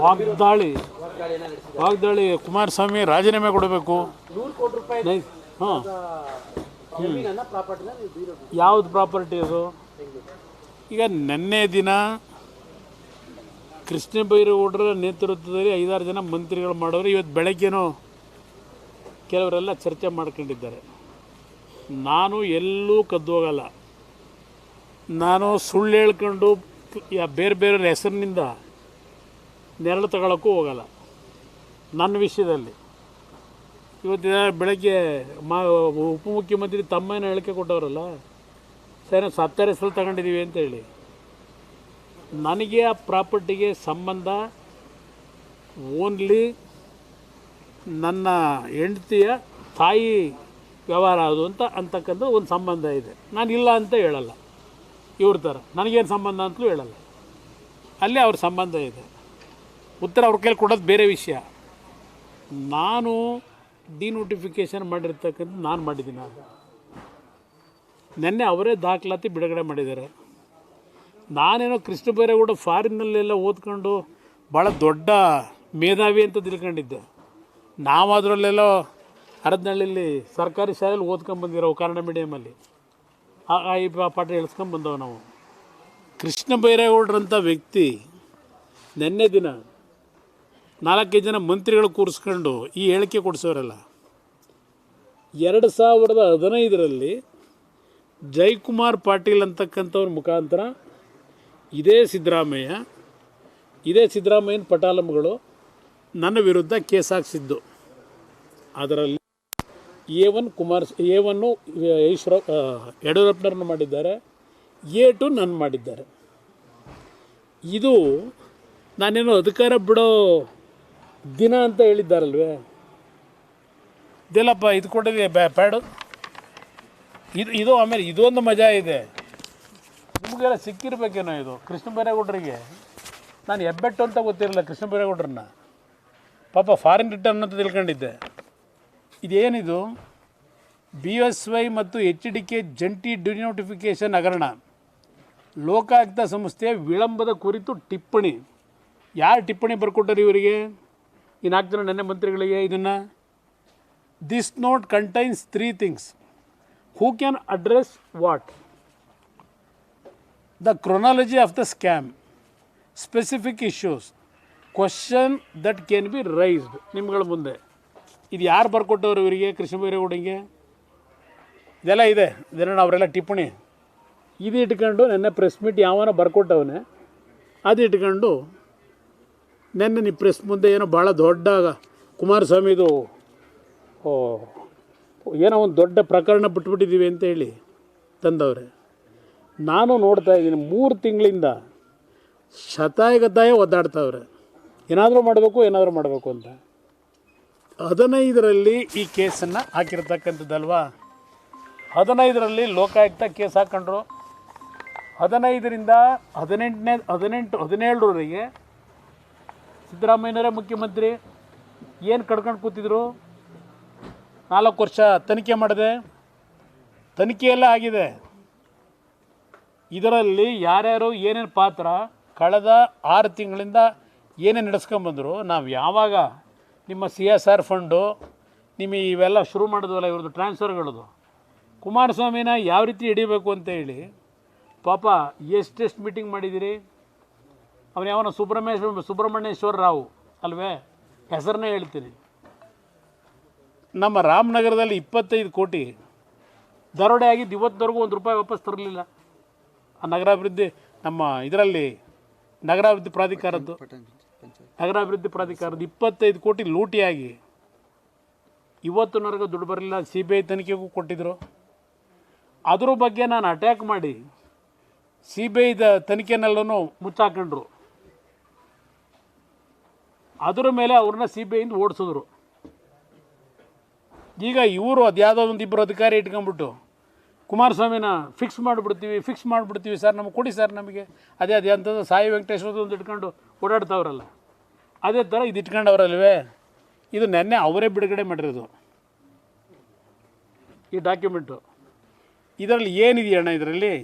ವಾಗ್ದಾಳಿ ವಾಗ್ದಾಳಿ ಕುಮಾರಸ್ವಾಮಿ ರಾಜೀನಾಮೆ ಕೊಡಬೇಕು. ಹಾಂ. ಯಾವ್ದು ಪ್ರಾಪರ್ಟಿ ಅದು? ಈಗ ನಿನ್ನೆ ದಿನ ಕೃಷ್ಣ ಬೈರೇಗೌಡರ ನೇತೃತ್ವದಲ್ಲಿ ಐದಾರು ಜನ ಮಂತ್ರಿಗಳು ಮಾಡೋರು. ಇವತ್ತು ಬೆಳಗ್ಗೆನೂ ಕೆಲವರೆಲ್ಲ ಚರ್ಚೆ ಮಾಡ್ಕೊಂಡಿದ್ದಾರೆ. ನಾನು ಎಲ್ಲೂ ಕದ್ದು ಹೋಗಲ್ಲ. ನಾನು ಸುಳ್ಳು ಹೇಳ್ಕೊಂಡು ಬೇರೆ ಬೇರೆಯವ್ರ ಹೆಸರಿನಿಂದ ನೆರಳು ತಗೊಳ್ಳೋಕ್ಕೂ ಹೋಗಲ್ಲ. ನನ್ನ ವಿಷಯದಲ್ಲಿ. ಇವತ್ತಿನ ಬೆಳಗ್ಗೆ ಮಾ ಉಪಮುಖ್ಯಮಂತ್ರಿ ತಮ್ಮನ ಹೇಳಿಕೆ ಕೊಟ್ಟವರಲ್ಲ, ಸರಿ ಸತ್ತರ ಹೆಸರು ತಗೊಂಡಿದ್ದೀವಿ ಅಂತ ಹೇಳಿ. ನನಗೆ ಆ ಪ್ರಾಪರ್ಟಿಗೆ ಸಂಬಂಧ ಓನ್ಲಿ ನನ್ನ ಹೆಂಡತಿಯ ತಾಯಿ ವ್ಯವಹಾರ ಅದು ಅಂತ ಅಂತಕ್ಕಂಥ ಒಂದು ಸಂಬಂಧ ಇದೆ. ನಾನು ಇಲ್ಲ ಅಂತ ಹೇಳಲ್ಲ. ಇವ್ರ ಥರ. ನನಗೇನು ಸಂಬಂಧ ಅಂತಲೂ ಹೇಳಲ್ಲ. ಅಲ್ಲಿ ಅವ್ರ ಸಂಬಂಧ ಇದೆ. ಉತ್ತರ ಅವ್ರ ಕೈಲಿ ಕೊಡೋದು ಬೇರೆ ವಿಷಯ. ನಾನು ಡಿನೋಟಿಫಿಕೇಷನ್ ಮಾಡಿರ್ತಕ್ಕಂಥ ನಾನು ಮಾಡಿದ್ದೀನಿ ಅದು ನಿನ್ನೆ ಅವರೇ ದಾಖಲಾತಿ ಬಿಡುಗಡೆ ಮಾಡಿದ್ದಾರೆ. ನಾನೇನೋ ಕೃಷ್ಣ ಬೈರೇಗೌಡ ಫಾರಿನ್ನಲ್ಲೆಲ್ಲ ಓದ್ಕೊಂಡು ಭಾಳ ದೊಡ್ಡ ಮೇಧಾವಿ ಅಂತ ತಿಳ್ಕೊಂಡಿದ್ದೆ. ನಾವು ಅದರಲ್ಲೆಲ್ಲೋ ಸರ್ಕಾರಿ ಶಾಲೆಯಲ್ಲಿ ಓದ್ಕೊಂಬಂದಿರೋ ಕನ್ನಡ ಮೀಡಿಯಮಲ್ಲಿ ಈ ಪಾಠ ಹೇಳ್ಸ್ಕೊಂಬಂದವು ನಾವು. ಕೃಷ್ಣ ಬೈರೇಗೌಡ್ರಂಥ ವ್ಯಕ್ತಿ ನಿನ್ನೆ ದಿನ ನಾಲ್ಕೈದು ಜನ ಮಂತ್ರಿಗಳು ಕೂರಿಸ್ಕೊಂಡು ಈ ಹೇಳಿಕೆ ಕೊಡಿಸೋರಲ್ಲ. ಎರಡು ಸಾವಿರದ ಹದಿನೈದರಲ್ಲಿ ಜೈಕುಮಾರ್ ಪಾಟೀಲ್ ಅಂತಕ್ಕಂಥವ್ರ ಮುಖಾಂತರ ಇದೇ ಸಿದ್ದರಾಮಯ್ಯ, ಇದೇ ಸಿದ್ದರಾಮಯ್ಯನ ಪಟಾಲಂಗಳು ನನ್ನ ವಿರುದ್ಧ ಕೇಸ್ ಹಾಕ್ಸಿದ್ದು. ಅದರಲ್ಲಿ A one Kumar, A one Ishwara ಯಡಿಯೂರಪ್ಪನವ್ರನ್ನ ಮಾಡಿದ್ದಾರೆ, ಎ ಟು ನನ್ನ ಮಾಡಿದ್ದಾರೆ. ಇದು ನಾನೇನು ಅಧಿಕಾರ ಬಿಡೋ ದಿನ ಅಂತ ಹೇಳಿದ್ದಾರಲ್ವೇ? ಇದೆಲ್ಲಪ್ಪ, ಇದು ಕೊಟ್ಟಿದೆ ಬ್ಯಾ ಪ್ಯಾಡು. ಇದು ಇದು ಆಮೇಲೆ ಇದೊಂದು ಮಜಾ ಇದೆ. ನಿಮಗೆಲ್ಲ ಸಿಕ್ಕಿರ್ಬೇಕೇನೋ ಇದು, ಕೃಷ್ಣ ಬೈರೇಗೌಡರಿಗೆ? ನಾನು ಹೆಬ್ಬೆಟ್ಟು ಅಂತ ಗೊತ್ತಿರಲಿಲ್ಲ ಕೃಷ್ಣ ಬೈರೇಗೌಡ್ರನ್ನ. ಪಾಪ ಫಾರಿನ್ ರಿಟರ್ನ್ ಅಂತ ತಿಳ್ಕೊಂಡಿದ್ದೆ. ಇದೇನಿದು? ಬಿ ಎಸ್ ವೈ ಮತ್ತು ಎಚ್ ಡಿ ಕೆ ಜಂಟಿ ಡಿನೋಟಿಫಿಕೇಷನ್ ಹಗರಣ. ಲೋಕಾಯುಕ್ತ ಸಂಸ್ಥೆಯ ವಿಳಂಬದ ಕುರಿತು ಟಿಪ್ಪಣಿ. ಯಾರು ಟಿಪ್ಪಣಿ ಬರ್ಕೊಟ್ಟರು ಇವರಿಗೆ? ಈ ನಾಲ್ಕು ಜನ ನೆನ್ನೆ ಮಂತ್ರಿಗಳಿಗೆ ಇದನ್ನು this note contains three things who can address what the chronology of the scam specific issues question that can be raised ನಿಮ್ಗಳ ಮುಂದೆ. ಇದು ಯಾರು ಬರ್ಕೊಟ್ಟವ್ರು ಇವರಿಗೆ? ಕೃಷ್ಣ ಬೈರೇಗೌಡಂಗೆ ಇದೆಲ್ಲ ಇದೆ. ಇದನ್ನು ಅವರೆಲ್ಲ ಟಿಪ್ಪಣಿ. ಇದು ಇಟ್ಕೊಂಡು ನೆನ್ನೆ ಪ್ರೆಸ್ ಮೀಟ್ ಯಾವನ ಬರ್ಕೊಟ್ಟವನೇ. ಅದು ಇಟ್ಕೊಂಡು ನೆನ್ನೆ ನೀವು ಪ್ರೆಸ್ ಮುಂದೆ ಏನೋ ಭಾಳ ದೊಡ್ಡ ಕುಮಾರಸ್ವಾಮಿದು, ಓ, ಏನೋ ಒಂದು ದೊಡ್ಡ ಪ್ರಕರಣ ಬಿಟ್ಬಿಟ್ಟಿದ್ದೀವಿ ಅಂತ ಹೇಳಿ ತಂದವ್ರೆ. ನಾನು ನೋಡ್ತಾ ಇದ್ದೀನಿ, ಮೂರು ತಿಂಗಳಿಂದ ಶತಾಯಗತಾಯ ಒದ್ದಾಡ್ತಾವ್ರೆ. ಏನಾದರೂ ಮಾಡಬೇಕು ಏನಾದರೂ ಮಾಡಬೇಕು ಅಂತ. ಹದಿನೈದರಲ್ಲಿ ಈ ಕೇಸನ್ನು ಹಾಕಿರ್ತಕ್ಕಂಥದ್ದಲ್ವಾ? ಹದಿನೈದರಲ್ಲಿ ಲೋಕಾಯುಕ್ತ ಕೇಸ್ ಹಾಕೊಂಡ್ರು. ಹದಿನೈದರಿಂದ ಹದಿನೆಂಟನೇ, ಹದಿನೆಂಟು, ಹದಿನೇಳರವರೆಗೆ ಸಿದ್ದರಾಮಯ್ಯನವರೇ ಮುಖ್ಯಮಂತ್ರಿ, ಏನು ಕಡ್ಕೊಂಡು ಕೂತಿದ್ರು? ನಾಲ್ಕು ವರ್ಷ ತನಿಖೆ ಮಾಡಿದೆ. ತನಿಖೆಯೆಲ್ಲ ಆಗಿದೆ. ಇದರಲ್ಲಿ ಯಾರ್ಯಾರು ಏನೇನು ಪಾತ್ರ, ಕಳೆದ ಆರು ತಿಂಗಳಿಂದ ಏನೇನು ನಡೆಸ್ಕೊಂಬಂದರು ನಾವು ಯಾವಾಗ ನಿಮ್ಮ ಸಿ ಎಸ್ ಆರ್ ಫಂಡು ನಿಮ್ಮ ಇವೆಲ್ಲ ಶುರು ಮಾಡಿದ್ವಲ್ಲ ಇವ್ರದ್ದು ಟ್ರಾನ್ಸ್ಫರ್ಗಳದು, ಕುಮಾರಸ್ವಾಮಿನ ಯಾವ ರೀತಿ ಹಿಡಿಬೇಕು ಅಂತ ಹೇಳಿ, ಪಾಪ ಎಷ್ಟೆಷ್ಟು ಮೀಟಿಂಗ್ ಮಾಡಿದ್ದೀರಿ ಅವನು ಯಾವನ ಸುಬ್ರಹ್ಮಣ್ಯ ಸುಬ್ರಹ್ಮಣ್ಯೇಶ್ವರ ರಾವ್ ಅಲ್ವೇ? ಹೆಸರನ್ನೇ ಹೇಳ್ತೀನಿ. ನಮ್ಮ ರಾಮನಗರದಲ್ಲಿ ಇಪ್ಪತ್ತೈದು ಕೋಟಿ. ದರೋಡೆ ಆಗಿದ್ದು ಇವತ್ತವರೆಗೂ ಒಂದು ರೂಪಾಯಿ ವಾಪಸ್ ತರಲಿಲ್ಲ. ಆ ನಗರಾಭಿವೃದ್ಧಿ ನಮ್ಮ ಇದರಲ್ಲಿ ನಗರಾಭಿವೃದ್ಧಿ ಪ್ರಾಧಿಕಾರದ್ದು, ನಗರಾಭಿವೃದ್ಧಿ ಪ್ರಾಧಿಕಾರದ ಇಪ್ಪತ್ತೈದು ಕೋಟಿ ಲೂಟಿಯಾಗಿ ಇವತ್ತಿನವರೆಗೂ ದುಡ್ಡು ಬರಲಿಲ್ಲ. ಸಿ ಬಿ ಐ ತನಿಖೆಗೂ ಕೊಟ್ಟಿದ್ದರು ಅದ್ರ ಬಗ್ಗೆ ನಾನು ಅಟ್ಯಾಕ್ ಮಾಡಿ ಸಿ ಬಿ ಐದ ತನಿಖೆನೆಲ್ಲೂ ಮುಚ್ಚಾಕೊಂಡ್ರು. ಅದರ ಮೇಲೆ ಅವ್ರನ್ನ ಸಿ ಬಿ ಐಯಿಂದ ಓಡಿಸಿದ್ರು. ಈಗ ಇವರು ಅದ್ಯಾವುದೋ ಒಂದು ಇಬ್ಬರು ಅಧಿಕಾರಿ ಇಟ್ಕೊಂಡ್ಬಿಟ್ಟು, ಕುಮಾರಸ್ವಾಮಿನ ಫಿಕ್ಸ್ ಮಾಡಿಬಿಡ್ತೀವಿ ಫಿಕ್ಸ್ ಮಾಡಿಬಿಡ್ತೀವಿ ಸರ್, ನಮಗೆ ಕೊಡಿ ಸರ್ ನಮಗೆ. ಅದೇ ಅದೇ ಅಂಥದ್ದು ಸಾಯಿ ವೆಂಕಟೇಶ್ವರದ ಒಂದು ಇಟ್ಕೊಂಡು ಓಡಾಡ್ತಾವ್ರಲ್ಲ. ಅದೇ ಥರ ಇದು ಇಟ್ಕೊಂಡವ್ರಲ್ವೇ? ಇದು ನೆನ್ನೆ ಅವರೇ ಬಿಡುಗಡೆ ಮಾಡಿರೋದು. ಈ ಡಾಕ್ಯುಮೆಂಟು ಇದರಲ್ಲಿ ಏನಿದೆಯಣ್ಣ ಇದರಲ್ಲಿ?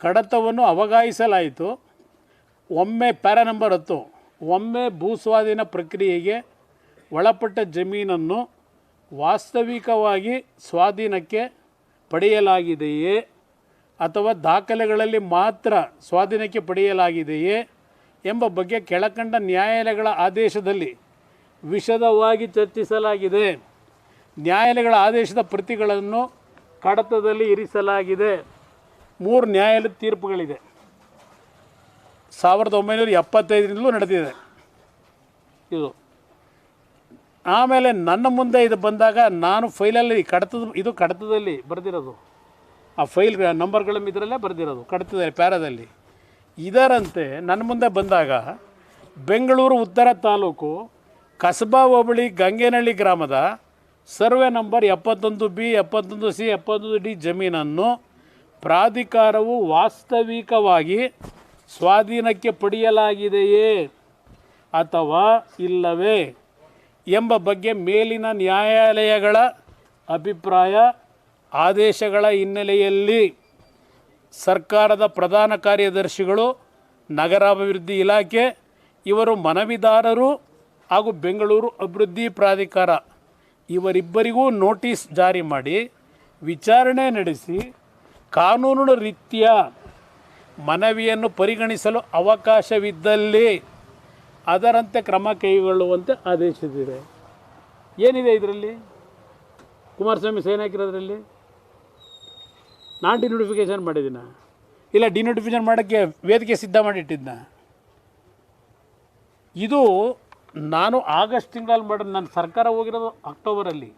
ಕಡತವನ್ನು ಅವಗಾಯಿಸಲಾಯಿತು ಒಮ್ಮೆ ಪ್ಯಾರ ನಂಬರ್ ಹತ್ತು. ಒಮ್ಮೆ ಭೂಸ್ವಾಧೀನ ಪ್ರಕ್ರಿಯೆಗೆ ಒಳಪಟ್ಟ ಜಮೀನನ್ನು ವಾಸ್ತವಿಕವಾಗಿ ಸ್ವಾಧೀನಕ್ಕೆ ಪಡೆಯಲಾಗಿದೆಯೇ ಅಥವಾ ದಾಖಲೆಗಳಲ್ಲಿ ಮಾತ್ರ ಸ್ವಾಧೀನಕ್ಕೆ ಪಡೆಯಲಾಗಿದೆಯೇ ಎಂಬ ಬಗ್ಗೆ ಕೆಳಕಂಡ ನ್ಯಾಯಾಲಯಗಳ ಆದೇಶದಲ್ಲಿ ವಿಷದವಾಗಿ ಚರ್ಚಿಸಲಾಗಿದೆ. ನ್ಯಾಯಾಲಯಗಳ ಆದೇಶದ ಪ್ರತಿಗಳನ್ನು ಕಡತದಲ್ಲಿ ಇರಿಸಲಾಗಿದೆ. ಮೂರು ನ್ಯಾಯಾಲಯದ ತೀರ್ಪುಗಳಿದೆ. ಸಾವಿರದ ಒಂಬೈನೂರ ಎಪ್ಪತ್ತೈದರಿಂದಲೂ ನಡೆದಿದೆ. ಇದು. ಆಮೇಲೆ ನನ್ನ ಮುಂದೆ ಇದು ಬಂದಾಗ ನಾನು ಫೈಲಲ್ಲಿ ಕಡತದ, ಇದು ಕಡತದಲ್ಲಿ ಬರೆದಿರೋದು. ಆ ಫೈಲ್ ನಂಬರ್ಗಳ ಇದರಲ್ಲೇ ಬರೆದಿರೋದು, ಕಡತದಲ್ಲಿ, ಪ್ಯಾರದಲ್ಲಿ. ಇದರಂತೆ ನನ್ನ ಮುಂದೆ ಬಂದಾಗ ಬೆಂಗಳೂರು ಉತ್ತರ ತಾಲೂಕು ಕಸಬಾ ಹೋಬಳಿ ಗಂಗೇನಹಳ್ಳಿ ಗ್ರಾಮದ ಸರ್ವೆ ನಂಬರ್ ಎಪ್ಪತ್ತೊಂದು ಬಿ, ಎಪ್ಪತ್ತೊಂದು ಸಿ, ಎಪ್ಪತ್ತೊಂದು ಡಿ ಜಮೀನನ್ನು ಪ್ರಾಧಿಕಾರವು ವಾಸ್ತವಿಕವಾಗಿ ಸ್ವಾಧೀನಕ್ಕೆ ಪಡೆಯಲಾಗಿದೆಯೇ ಅಥವಾ ಇಲ್ಲವೇ ಎಂಬ ಬಗ್ಗೆ ಮೇಲಿನ ನ್ಯಾಯಾಲಯಗಳ ಅಭಿಪ್ರಾಯ, ಆದೇಶಗಳ ಹಿನ್ನೆಲೆಯಲ್ಲಿ ಸರ್ಕಾರದ ಪ್ರಧಾನ ಕಾರ್ಯದರ್ಶಿಗಳು, ನಗರಾಭಿವೃದ್ಧಿ ಇಲಾಖೆ, ಇವರು ಮನವಿದಾರರು ಹಾಗೂ ಬೆಂಗಳೂರು ಅಭಿವೃದ್ಧಿ ಪ್ರಾಧಿಕಾರ. ಇವರಿಬ್ಬರಿಗೂ ನೋಟಿಸ್ ಜಾರಿ ಮಾಡಿ ವಿಚಾರಣೆ ನಡೆಸಿ ಕಾನೂನು ರೀತ್ಯ ಮನವಿಯನ್ನು ಪರಿಗಣಿಸಲು ಅವಕಾಶವಿದ್ದಲ್ಲಿ ಅದರಂತೆ ಕ್ರಮ ಕೈಗೊಳ್ಳುವಂತೆ ಆದೇಶಿಸಿದೆ. ಏನಿದೆ ಇದರಲ್ಲಿ? ಕುಮಾರಸ್ವಾಮಿ ಸೈನ್ ಹಾಕಿರೋದ್ರಲ್ಲಿ? ನಾನು ಡಿನೋಟಿಫಿಕೇಷನ್ ಮಾಡಿದ್ದೀನ? ಇಲ್ಲ ಡಿನೋಟಿಫಿಕೇಶನ್ ಮಾಡೋಕ್ಕೆ ವೇದಿಕೆ ಸಿದ್ಧ ಮಾಡಿಟ್ಟಿದ್ನ? ಇದು ನಾನು ಆಗಸ್ಟ್ ತಿಂಗಳಲ್ಲಿ ಮಾಡೋದು ನನ್ನ ಸರ್ಕಾರ ಹೋಗಿರೋದು ಅಕ್ಟೋಬರಲ್ಲಿ.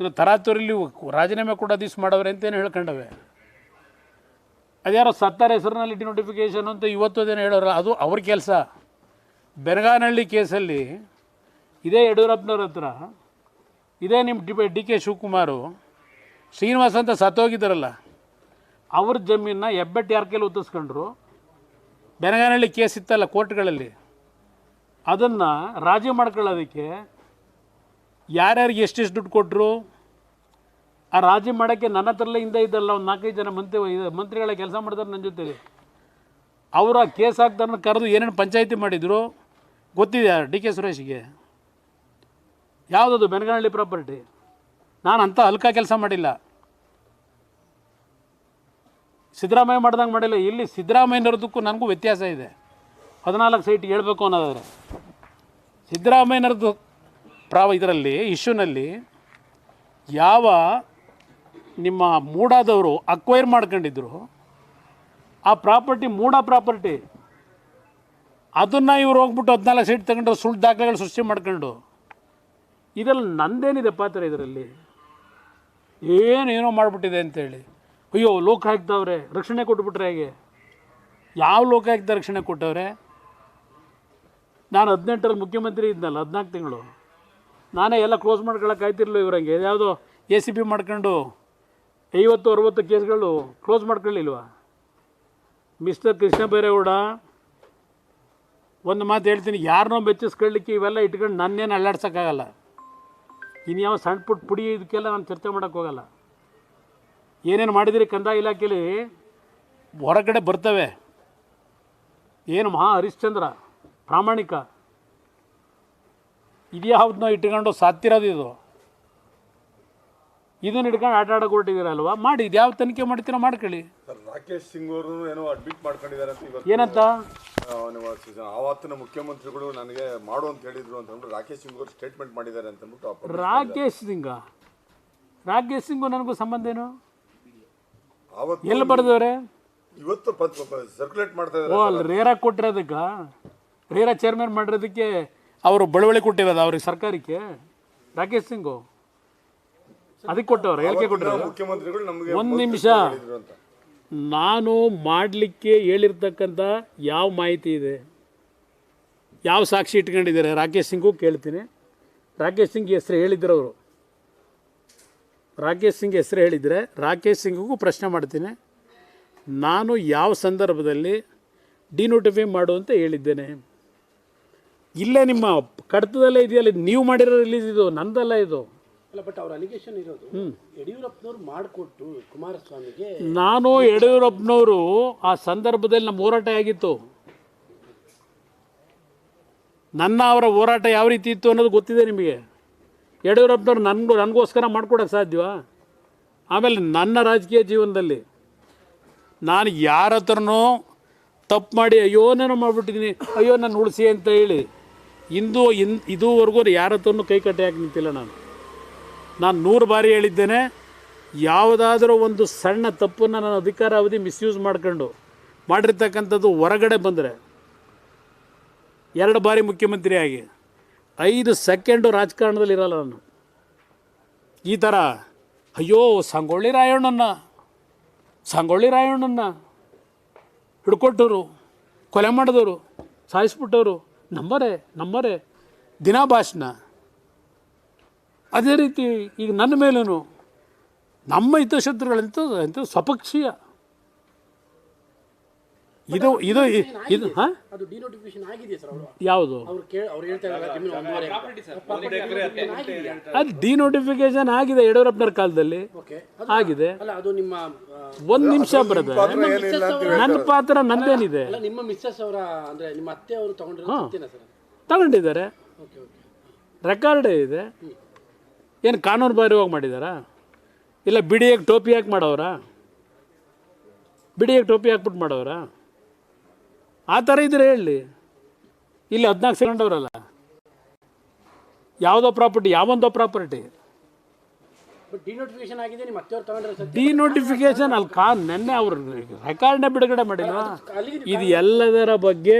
ಇದು ತರಾತುರಿಲಿ ರಾಜೀನಾಮೆ ಕೂಡ ದಿವ್ಸ ಮಾಡವ್ರೆ ಅಂತೇನು ಹೇಳ್ಕೊಂಡವೆ. ಅದ್ಯಾರೋ ಸತ್ತಾರ ಹೆಸರಿನಲ್ಲಿ ನೋಟಿಫಿಕೇಷನ್ ಅಂತ ಇವತ್ತು ಅದೇನು ಹೇಳೋರಲ್ಲ, ಅದು ಅವ್ರ ಕೆಲಸ. ಬೆನಗಾನಹಳ್ಳಿ ಕೇಸಲ್ಲಿ ಇದೇ ಯಡಿಯೂರಪ್ಪನವ್ರ ಹತ್ರ ಇದೇ ನಿಮ್ಮ D D K Shivakumar, Srinivas ಅಂತ ಸತ್ತೋಗಿದ್ದಾರಲ್ಲ, ಅವ್ರ ಜಮೀನನ್ನ ಹೆಬ್ಬೆಟ್ಟು ಯಾರ ಕೈಲಿ ಉತ್ತಿಸ್ಕೊಂಡ್ರು ಬೆನಗಾನಹಳ್ಳಿ ಕೇಸ್ ಇತ್ತಲ್ಲ ಕೋರ್ಟ್ಗಳಲ್ಲಿ. ಅದನ್ನು ರಾಜಿ ಮಾಡ್ಕೊಳ್ಳೋದಕ್ಕೆ ಯಾರ್ಯಾರಿಗೆ ಎಷ್ಟೆಷ್ಟು ದುಡ್ಡು ಕೊಟ್ಟರು ಆ ರಾಜಿ ಮಾಡೋಕ್ಕೆ ನನ್ನ ಹತ್ರಲ್ಲೇ ಹಿಂದೆ ಇದ್ದಲ್ಲ ಒಂದು ನಾಲ್ಕೈದು ಜನ ಮಂತ್ರಿ ಮಂತ್ರಿಗಳ ಕೆಲಸ ಮಾಡಿದಾರೆ ನನ್ನ ಜೊತೆಗೆ. ಅವರ ಕೇಸ್ ಹಾಕ್ದಾರನ್ನ ಕರೆದು ಏನೇನು ಪಂಚಾಯಿತಿ ಮಾಡಿದರು ಗೊತ್ತಿದೆ ಡಿ ಕೆ ಸುರೇಶ್ಗೆ? ಯಾವುದದು ಬೆನಗನಹಳ್ಳಿ ಪ್ರಾಪರ್ಟಿ ನಾನು ಅಂಥ ಅಲ್ಕ ಕೆಲಸ ಮಾಡಿಲ್ಲ. ಸಿದ್ದರಾಮಯ್ಯ ಮಾಡ್ದಂಗೆ ಮಾಡಿಲ್ಲ. ಇಲ್ಲಿ ಸಿದ್ದರಾಮಯ್ಯನವ್ರದಕ್ಕೂ ನನಗೂ ವ್ಯತ್ಯಾಸ ಇದೆ. ಹದಿನಾಲ್ಕು ಸೈಟ್ ಹೇಳಬೇಕು ಅನ್ನೋದಾದರೆ. ಸಿದ್ದರಾಮಯ್ಯನವ್ರದ್ದು ಪ್ರಾವ ಇದರಲ್ಲಿ, ಇಶ್ಯೂನಲ್ಲಿ ಯಾವ ನಿಮ್ಮ ಮೂಡಾದವರು ಅಕ್ವೈರ್ ಮಾಡ್ಕೊಂಡಿದ್ರು, ಆ ಪ್ರಾಪರ್ಟಿ ಮೂಡ ಪ್ರಾಪರ್ಟಿ ಅದನ್ನು ಇವ್ರು ಹೋಗ್ಬಿಟ್ಟು ಹದಿನಾಲ್ಕು ಸೈಟ್ ತಗೊಂಡು ಸುಳ್ಳು ದಾಖಲೆಗಳು ಸೃಷ್ಟಿ ಮಾಡ್ಕೊಂಡು, ಇದರಲ್ಲಿ ನಂದೇನಿದೆ ಪಾತ್ರ ಇದರಲ್ಲಿ? ಏನೇನೋ ಮಾಡಿಬಿಟ್ಟಿದೆ ಅಂತೇಳಿ. ಅಯ್ಯೋ ಲೋಕಾಯುಕ್ತವ್ರೆ ರಕ್ಷಣೆ ಕೊಟ್ಬಿಟ್ರೆ ಹೇಗೆ? ಯಾವ ಲೋಕಾಯುಕ್ತ ರಕ್ಷಣೆ ಕೊಟ್ಟವ್ರೆ? ನಾನು ಹದಿನೆಂಟರಲ್ಲಿ ಮುಖ್ಯಮಂತ್ರಿ ಇದ್ನಲ್ಲ, ಹದಿನಾಲ್ಕು ತಿಂಗಳು. ನಾನೇ ಎಲ್ಲ ಕ್ಲೋಸ್ ಮಾಡ್ಕೊಳಕ್ಕೆ ಆಯ್ತಿರಲಿಲ್ಲ ಇವ್ರಂಗೆ. ಯಾವುದೋ ಎ ಸಿ ಬಿ ಮಾಡ್ಕೊಂಡು ಐವತ್ತು, ಅರುವತ್ತು ಕೇಸ್ಗಳು ಕ್ಲೋಸ್ ಮಾಡ್ಕೊಳ್ಳಿಲ್ವ? ಮಿಸ್ಟರ್ ಕೃಷ್ಣ ಬೈರೇಗೌಡ, ಒಂದು ಮಾತು ಹೇಳ್ತೀನಿ. ಯಾರನ್ನೋ ಬೆಚ್ಚಿಸ್ಕೊಳ್ಳಿಕ್ಕೆ ಇವೆಲ್ಲ ಇಟ್ಕೊಂಡು ನನ್ನೇನು ಅಲ್ಲಾಡ್ಸೋಕ್ಕಾಗಲ್ಲ. ಇನ್ಯಾವ ಯಾವ ಸಣ್ಣ ಪುಟ್ಟ ಪುಡಿ ಇದಕ್ಕೆಲ್ಲ ನಾನು ಚರ್ಚೆ ಮಾಡೋಕ್ಕೆ ಹೋಗಲ್ಲ. ಏನೇನು ಮಾಡಿದಿರಿ ಕಂದಾಯ ಇಲಾಖೆಯಲ್ಲಿ ಹೊರಗಡೆ ಬರ್ತವೆ. ಏನು ಮಹಾ ಹರಿಶ್ಚಂದ್ರ, ಪ್ರಾಮಾಣಿಕ. ಇದ್ಯಾವ್ದನ್ನ ಇಟ್ಕೊಂಡು ಸಾತ್ತಿರೋದು ಇದು ಇದನ್ನ ಹಿಡ್ಕೊಂಡು ಆಟ ಆಡಕ್ಕೆ ಹೊರಟಿದ್ದೀರಲ್ವಾ? ಮಾಡಿ ಇದು ಯಾವ ತನಿಖೆ ಮಾಡ್ತೀರಾ ಮಾಡ್ಕೊಳ್ಳಿ. ರಾಕೇಶ್ ಸಿಂಗ್ ಅವರು ಏನೋ ಅಡ್ಮಿಟ್ ಮಾಡ್ಕೊಂಡಿದ್ದಾರೆ ಅಂತ ಇವತ್ತು ಏನಂತ? ಆವತ್ತಿನ ಮುಖ್ಯಮಂತ್ರಿಗಳು ನನಗೆ ಮಾಡು ಅಂತ ಹೇಳಿದ್ರು ಅಂತ ಅಂದ್ಬಿಟ್ಟು ರಾಕೇಶ್ ಸಿಂಗ್ ಅವರು ಸ್ಟೇಟ್ಮೆಂಟ್ ಮಾಡಿದ್ದಾರೆ ಅಂತ ಅಂದ್ಬಿಟ್ಟು ರಾಕೇಶ್ ಸಿಂಗ? ರಾಕೇಶ್ ಸಿಂಗು ನನಗೂ ಸಂಬಂಧ ಏನು? ಎಲ್ಲಿ ಬರೆದವ್ರೆ? ಇವತ್ತು ಸರ್ಕ್ಯುಲೇಟ್ ಮಾಡ್ತಾ ಓ ಇದ್ದಾರೆ ಅಲ್ಲಿ ರೇರಾ ಕೊಟ್ಟಿರೋದಕ್ಕೆ? ರೇರಾ ಚೇರ್ಮನ್ ಮಾಡಿರೋದಕ್ಕೆ ಅವರು ಬಳುವಳಿ ಕೊಟ್ಟಿರೋದು ಅವ್ರಿಗೆ ಸರ್ಕಾರಕ್ಕೆ? ರಾಕೇಶ್ ಸಿಂಗು? ಅದಕ್ಕೆ ಕೊಟ್ಟವ್ರು ಹೇಳಿಕೆ ಕೊಟ್ಟರು ಮುಖ್ಯಮಂತ್ರಿಗಳು ನಮಗೆ ಒಂದು ನಿಮಿಷ. ನಾನು ಮಾಡಲಿಕ್ಕೆ ಹೇಳಿರ್ತಕ್ಕಂಥ ಯಾವ ಮಾಹಿತಿ ಇದೆ? ಯಾವ ಸಾಕ್ಷಿ ಇಟ್ಕೊಂಡಿದ್ದಾರೆ? ರಾಕೇಶ್ ಸಿಂಗು ಕೇಳ್ತೀನಿ. ರಾಕೇಶ್ ಸಿಂಗ್ ಹೆಸರು ಹೇಳಿದ್ರು ಅವರು. ರಾಕೇಶ್ ಸಿಂಗ್ ಹೆಸರು ಹೇಳಿದರೆ ರಾಕೇಶ್ ಸಿಂಗಿಗೂ ಪ್ರಶ್ನೆ ಮಾಡ್ತೀನಿ. ನಾನು ಯಾವ ಸಂದರ್ಭದಲ್ಲಿ ಡಿನೋಟಿಫೈ ಮಾಡು ಅಂತ ಹೇಳಿದ್ದೇನೆ? ಇಲ್ಲೇ ನಿಮ್ಮ ಕಡತದಲ್ಲೇ ಇದೆಯಲ್ಲ? ನೀವು ಮಾಡಿರೋ ರಿಲೀಸ್ ಇದು ನಂದಲ್ಲ ಇದು. ಅಲ್ಲ ಬಟ್ ಅವ್ರ ಅಲಿಗೇಷನ್ ಇರೋದು ಯಡಿಯೂರಪ್ಪನವ್ರು ಮಾಡಿಕೊಟ್ಟು ಕುಮಾರಸ್ವಾಮಿಗೆ ನಾನು ಯಡಿಯೂರಪ್ಪನವರು ಆ ಸಂದರ್ಭದಲ್ಲಿ ನಮ್ಮ ಹೋರಾಟ ಆಗಿತ್ತು ನನ್ನ ಅವರ ಹೋರಾಟ ಯಾವ ರೀತಿ ಇತ್ತು ಅನ್ನೋದು ಗೊತ್ತಿದೆ ನಿಮಗೆ? ಯಡಿಯೂರಪ್ಪನವ್ರು ನನಗೂ ನನಗೋಸ್ಕರ ಮಾಡ್ಕೊಡೋಕ್ಕೆ ಸಾಧ್ಯವಾ? ಆಮೇಲೆ ನನ್ನ ರಾಜಕೀಯ ಜೀವನದಲ್ಲಿ ನಾನು ಯಾರ ಹತ್ರನೂ ತಪ್ಪು ಮಾಡಿ ಅಯ್ಯೋ ನಾನು ಮಾಡಿಬಿಟ್ಟಿದ್ದೀನಿ ಅಯ್ಯೋ ನಾನು ಉಳಿಸಿ ಅಂತ ಹೇಳಿ ಇಂದು ಇನ್ ಇದುವರೆಗೂ ಯಾರ ಹತ್ರನೂ ಕೈ ಕಟ್ಟಿ ಹಾಕಿ ನಿಂತಿಲ್ಲ ನಾನು. ನಾನು ನೂರು ಬಾರಿ ಹೇಳಿದ್ದೇನೆ, ಯಾವುದಾದ್ರೂ ಒಂದು ಸಣ್ಣ ತಪ್ಪನ್ನು ನನ್ನ ಅಧಿಕಾರ ಅವಧಿ ಮಿಸ್ಯೂಸ್ ಮಾಡ್ಕೊಂಡು ಮಾಡಿರ್ತಕ್ಕಂಥದ್ದು ಹೊರಗಡೆ ಬಂದರೆ, ಎರಡು ಬಾರಿ ಮುಖ್ಯಮಂತ್ರಿಯಾಗಿ ಐದು ಸೆಕೆಂಡು ರಾಜಕಾರಣದಲ್ಲಿ ಇರಲ್ಲ ನಾನು. ಈ ಥರ ಅಯ್ಯೋ, ಸಂಗೊಳ್ಳಿ ರಾಯಣ್ಣನ ಸಂಗೊಳ್ಳಿ ರಾಯಣ್ಣನ ಹಿಡ್ಕೊಟ್ಟವರು, ಕೊಲೆ ಮಾಡಿದವರು, ಸಾಯಿಸ್ಬಿಟ್ಟವರು ನಂಬರೇ ನಂಬರೇ ದಿನಾ ಭಾಷಣ ಅದೇ ರೀತಿ ಈಗ ನನ್ನ ಮೇಲೂ ನಮ್ಮ ಹಿತಶತ್ರುಗಳಂತೂ ಅಂತ ಸ್ವಪಕ್ಷೀಯ. ಇದು ಇದು ಇದು ಹಾಂ? ಯಾವುದು? ಅದು ಡಿನೋಟಿಫಿಕೇಶನ್ ಆಗಿದೆ. ಯಡಿಯೂರಪ್ಪನವ್ರ ಕಾಲದಲ್ಲಿ. ಓಕೆ ಆಗಿದೆ. ಅಲ್ಲ ಅದು ನಿಮ್ಮ ಒಂದು ನಿಮಿಷ ಬರುತ್ತೆ ನನ್ನ ಪಾತ್ರ ನಂದೇನಿದೆ. ಅಲ್ಲ ನಿಮ್ಮ ಮಿಸ್ಸಸ್ ಅವರ ಅಂದ್ರೆ ನಿಮ್ಮ ಅತ್ತೆ ಅವರು ತಗೊಂಡಿರೋ ಸತ್ಯನಾ ಸರ್ ತಗೊಂಡಿದ್ದಾರೆ. ಓಕೆ ಓಕೆ ರೆಕಾರ್ಡೇ ಇದೆ. ಏನು ಕಾನೂನು ಬಾಹಿರವಾಗಿ ಮಾಡಿದಾರಾ? ಇಲ್ಲ ಬಿಡಿಯಾಗಿ ಟೋಪಿ ಹಾಕಿ ಮಾಡೋರಾ ಬಿಡಿಯಾಗಿ ಟೋಪಿ ಹಾಕ್ಬಿಟ್ಟು ಮಾಡೋರ ಆ ಥರ ಇದ್ರೆ ಹೇಳಿ. ಇಲ್ಲಿ ಹದಿನಾಲ್ಕು ಅವರಲ್ಲ ಯಾವುದೋ ಪ್ರಾಪರ್ಟಿ ಯಾವೊಂದೋ ಪ್ರಾಪರ್ಟಿ. ಡಿನೋಟಿಫಿಕೇಶನ್ ಅಲ್ಲಿ ಕಾ ನೆನ್ನೆ ಅವರು ರೆಕಾರ್ಡ್ನೇ ಬಿಡುಗಡೆ ಮಾಡಿಲ್ಲ ಇದು ಎಲ್ಲದರ ಬಗ್ಗೆ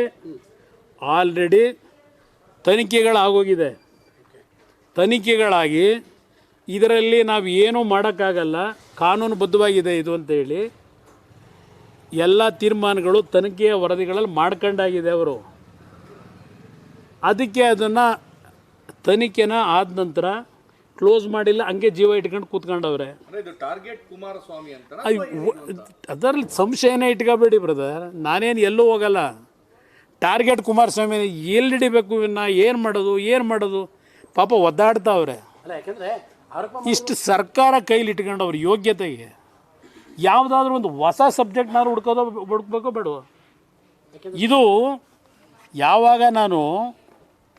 ಆಲ್ರೆಡಿ ತನಿಖೆಗಳಾಗೋಗಿದೆ. ತನಿಖೆಗಳಾಗಿ ಇದರಲ್ಲಿ ನಾವು ಏನೂ ಮಾಡೋಕ್ಕಾಗಲ್ಲ ಕಾನೂನುಬದ್ಧವಾಗಿದೆ ಇದು ಅಂತೇಳಿ. ಎಲ್ಲ ತೀರ್ಮಾನಗಳು ತನಿಖೆಯ ವರದಿಗಳಲ್ಲಿ ಮಾಡ್ಕೊಂಡಾಗಿದೆ ಅವರು. ಅದಕ್ಕೆ ಅದನ್ನು ತನಿಖೆನ ಆದ ನಂತರ ಕ್ಲೋಸ್ ಮಾಡಿಲ್ಲ ಹಂಗೆ ಜೀವ ಇಟ್ಕೊಂಡು ಕೂತ್ಕೊಂಡವ್ರೆ. ಇದು ಟಾರ್ಗೆಟ್ ಕುಮಾರಸ್ವಾಮಿ ಅಂತ ಅದರಲ್ಲಿ ಸಂಶಯನೇ ಇಟ್ಕೋಬೇಡಿ ಬ್ರದರ್ ನಾನೇನು ಎಲ್ಲೂ ಹೋಗಲ್ಲ. ಟಾರ್ಗೆಟ್ ಕುಮಾರಸ್ವಾಮಿ ಎಲ್ಲಿ ಹಿಡಿಬೇಕು ಇವನ್ನ ಏನು ಮಾಡೋದು ಏನು ಮಾಡೋದು? ಪಾಪ ಒದ್ದಾಡ್ತಾವ್ರೆ. ಅಲ್ಲ ಯಾಕಂದ್ರೆ ಇಷ್ಟು ಸರ್ಕಾರ ಕೈಲಿ ಇಟ್ಕೊಂಡು ಅವ್ರ ಯೋಗ್ಯತೆಗೆ ಯಾವುದಾದ್ರೂ ಒಂದು ಹೊಸ ಸಬ್ಜೆಕ್ಟ್ನಾದ್ರು ಹುಡ್ಕೋದೋ ಹುಡುಕ್ಬೇಕೋ ಬೇಡ. ಇದು ಯಾವಾಗ ನಾನು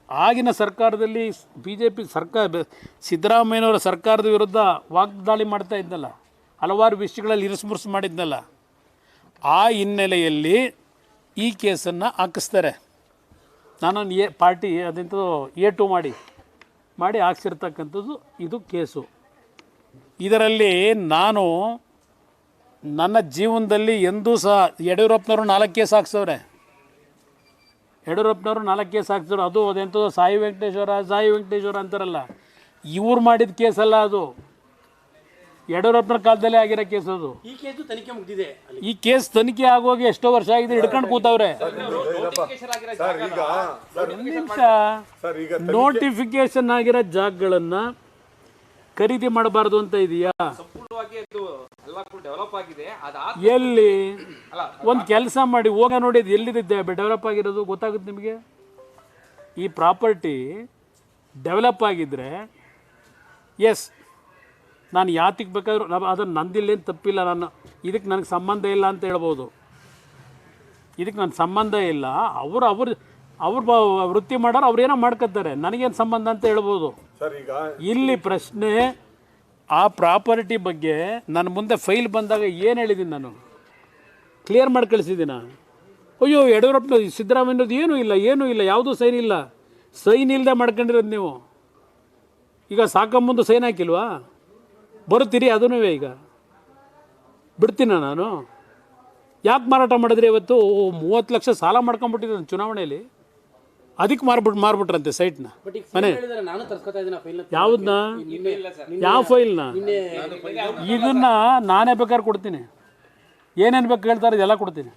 ಆಗಿನ ಸರ್ಕಾರದಲ್ಲಿ ಬಿ ಜೆ ಪಿ ಸರ್ಕಾರ, ಸಿದ್ದರಾಮಯ್ಯನವರ ಸರ್ಕಾರದ ವಿರುದ್ಧ ವಾಗ್ದಾಳಿ ಮಾಡ್ತಾ ಇದ್ನಲ್ಲ, ಹಲವಾರು ವಿಷಯಗಳಲ್ಲಿ ಇರಿಸುಮುರುಸು ಮಾಡಿದ್ನಲ್ಲ, ಆ ಹಿನ್ನೆಲೆಯಲ್ಲಿ ಈ ಕೇಸನ್ನು ಹಾಕಿಸ್ತಾರೆ. ನಾನೊಂದು ಎ ಪಾರ್ಟಿ ಅದಂತೂ ಎ ಟು ಮಾಡಿ. ಮಾಡಿ ಹಾಕ್ಸಿರ್ತಕ್ಕಂಥದ್ದು ಇದು ಕೇಸು. ಇದರಲ್ಲಿ ನಾನು ನನ್ನ ಜೀವನದಲ್ಲಿ ಎಂದೂ ಸಹ ಯಡಿಯೂರಪ್ಪನವರು ನಾಲ್ಕು ಕೇಸ್ ಹಾಕ್ಸವ್ರೆ. ಯಡಿಯೂರಪ್ಪನವರು ನಾಲ್ಕು ಕೇಸ್ ಅದು ಅದೆಂಥದ್ದು ಸಾಯಿ ವೆಂಕಟೇಶ್ವರ ಸಾಯಿ ವೆಂಕಟೇಶ್ವರ ಅಂತಾರಲ್ಲ. ಇವ್ರು ಮಾಡಿದ ಕೇಸಲ್ಲ ಅದು. ಯಡಿಯೂರಪ್ಪನ ಕಾಲದಲ್ಲೇ ಆಗಿರೋ ಕೇಸ್ ಅದು. ಈ ಕೇಸು ತನಿಖೆ ಮುಗಿದಿದೆ ಈ ಕೇಸ್ ತನಿಖೆ ಆಗೋಗಿ ಎಷ್ಟೋ ವರ್ಷ ಆಗಿದೆ ಹಿಡ್ಕೊಂಡು ಕೂತವ್ರೆ. ಸರ್ ಈಗ ಸರ್ ನಿಮಿಷ. ಸರ್ ಈಗ ನೋಟಿಫಿಕೇಶನ್ ಆಗಿರೋ ಜಾಗಗಳನ್ನ ಖರೀದಿ ಮಾಡಬಾರ್ದು ಅಂತ ಇದೆಯಾ? ಸಂಪೂರ್ಣವಾಗಿ ಅದು ಎಲ್ಲ ಡೆವಲಪ್ ಆಗಿದೆ. ಅದಾದ ಎಲ್ಲಿ? ಅಲ್ಲ ಒಂದು ಕೆಲಸ ಮಾಡಿ ಹೋಗ ನೋಡಿ ಅದು ಎಲ್ಲಿದೆ ಡೆವಲಪ್ ಆಗಿರೋದು ಗೊತ್ತಾಗುತ್ತೆ ನಿಮಗೆ? ಈ ಪ್ರಾಪರ್ಟಿ ಡೆವಲಪ್ ಆಗಿದ್ರೆ ಎಸ್ ನಾನು ಯಾತಿಗೆ ಬೇಕಾದ್ರೂ ನಾವು ಅದನ್ನು ನಂದಿಲ್ಲೇನು ತಪ್ಪಿಲ್ಲ ನಾನು ಇದಕ್ಕೆ ನನಗೆ ಸಂಬಂಧ ಇಲ್ಲ ಅಂತ ಹೇಳ್ಬೋದು. ಇದಕ್ಕೆ ನನ್ನ ಸಂಬಂಧ ಇಲ್ಲ. ಅವರು ಅವ್ರ ಅವ್ರು ಬ- ವೃತ್ತಿ ಮಾಡೋರು ಅವ್ರೇನೋ ಮಾಡ್ಕೊತಾರೆ ನನಗೇನು ಸಂಬಂಧ ಅಂತ ಹೇಳ್ಬೋದು. ಸರ್ ಈಗ ಇಲ್ಲಿ ಪ್ರಶ್ನೆ ಆ ಪ್ರಾಪರ್ಟಿ ಬಗ್ಗೆ ನನ್ನ ಮುಂದೆ ಫೈಲ್ ಬಂದಾಗ ಏನು ಹೇಳಿದ್ದೀನಿ ನಾನು? ಕ್ಲಿಯರ್ ಮಾಡಿ ಕಳಿಸಿದ್ದೀನ ಅಯ್ಯೋ ಯಡಿಯೂರಪ್ಪನ ಸಿದ್ದರಾಮಯ್ಯನದು ಏನೂ ಇಲ್ಲ ಏನೂ ಇಲ್ಲ ಯಾವುದೂ ಸೈನ್ ಇಲ್ಲ. ಸೈನ್ ಇಲ್ಲದೆ ಮಾಡ್ಕೊಂಡಿರೋದು ನೀವು. ಈಗ ಸಾಕಂಬಂದು ಸೈನ್ ಹಾಕಿಲ್ವಾ? ಬರುತ್ತೀರಿ ಅದೂ ಈಗ. ಬಿಡ್ತೀನ ನಾನು? ಯಾಕೆ ಮಾರಾಟ ಮಾಡಿದ್ರಿ ಇವತ್ತು? ಮೂವತ್ತು ಲಕ್ಷ ಸಾಲ ಮಾಡ್ಕೊಂಬಿಟ್ಟಿದ್ದೀನಿ ಚುನಾವಣೆಯಲ್ಲಿ. ಅದಕ್ಕೆ ಮಾರ್ಬಿಟ್ಟು ಮಾರ್ಬಿಟ್ರಂತೆ ಸೈಟ್ನ. ಮನೆ. ಈಗ ಹೇಳಿದ್ರೆ ನಾನು ತರ್ಸ್ಕೊತಾ ಇದ್ದೀನಿ ಫೈಲ್ ಯಾವುದನ್ನ ಯಾವ ಫೈಲ್ನ? ಇದನ್ನ ನಾನೇ ಬೇಕಾದ್ರೆ ಕೊಡ್ತೀನಿ. ಏನೇನು ಬೇಕು ಹೇಳ್ತಾರೆ ಇದೆಲ್ಲ ಕೊಡ್ತೀನಿ.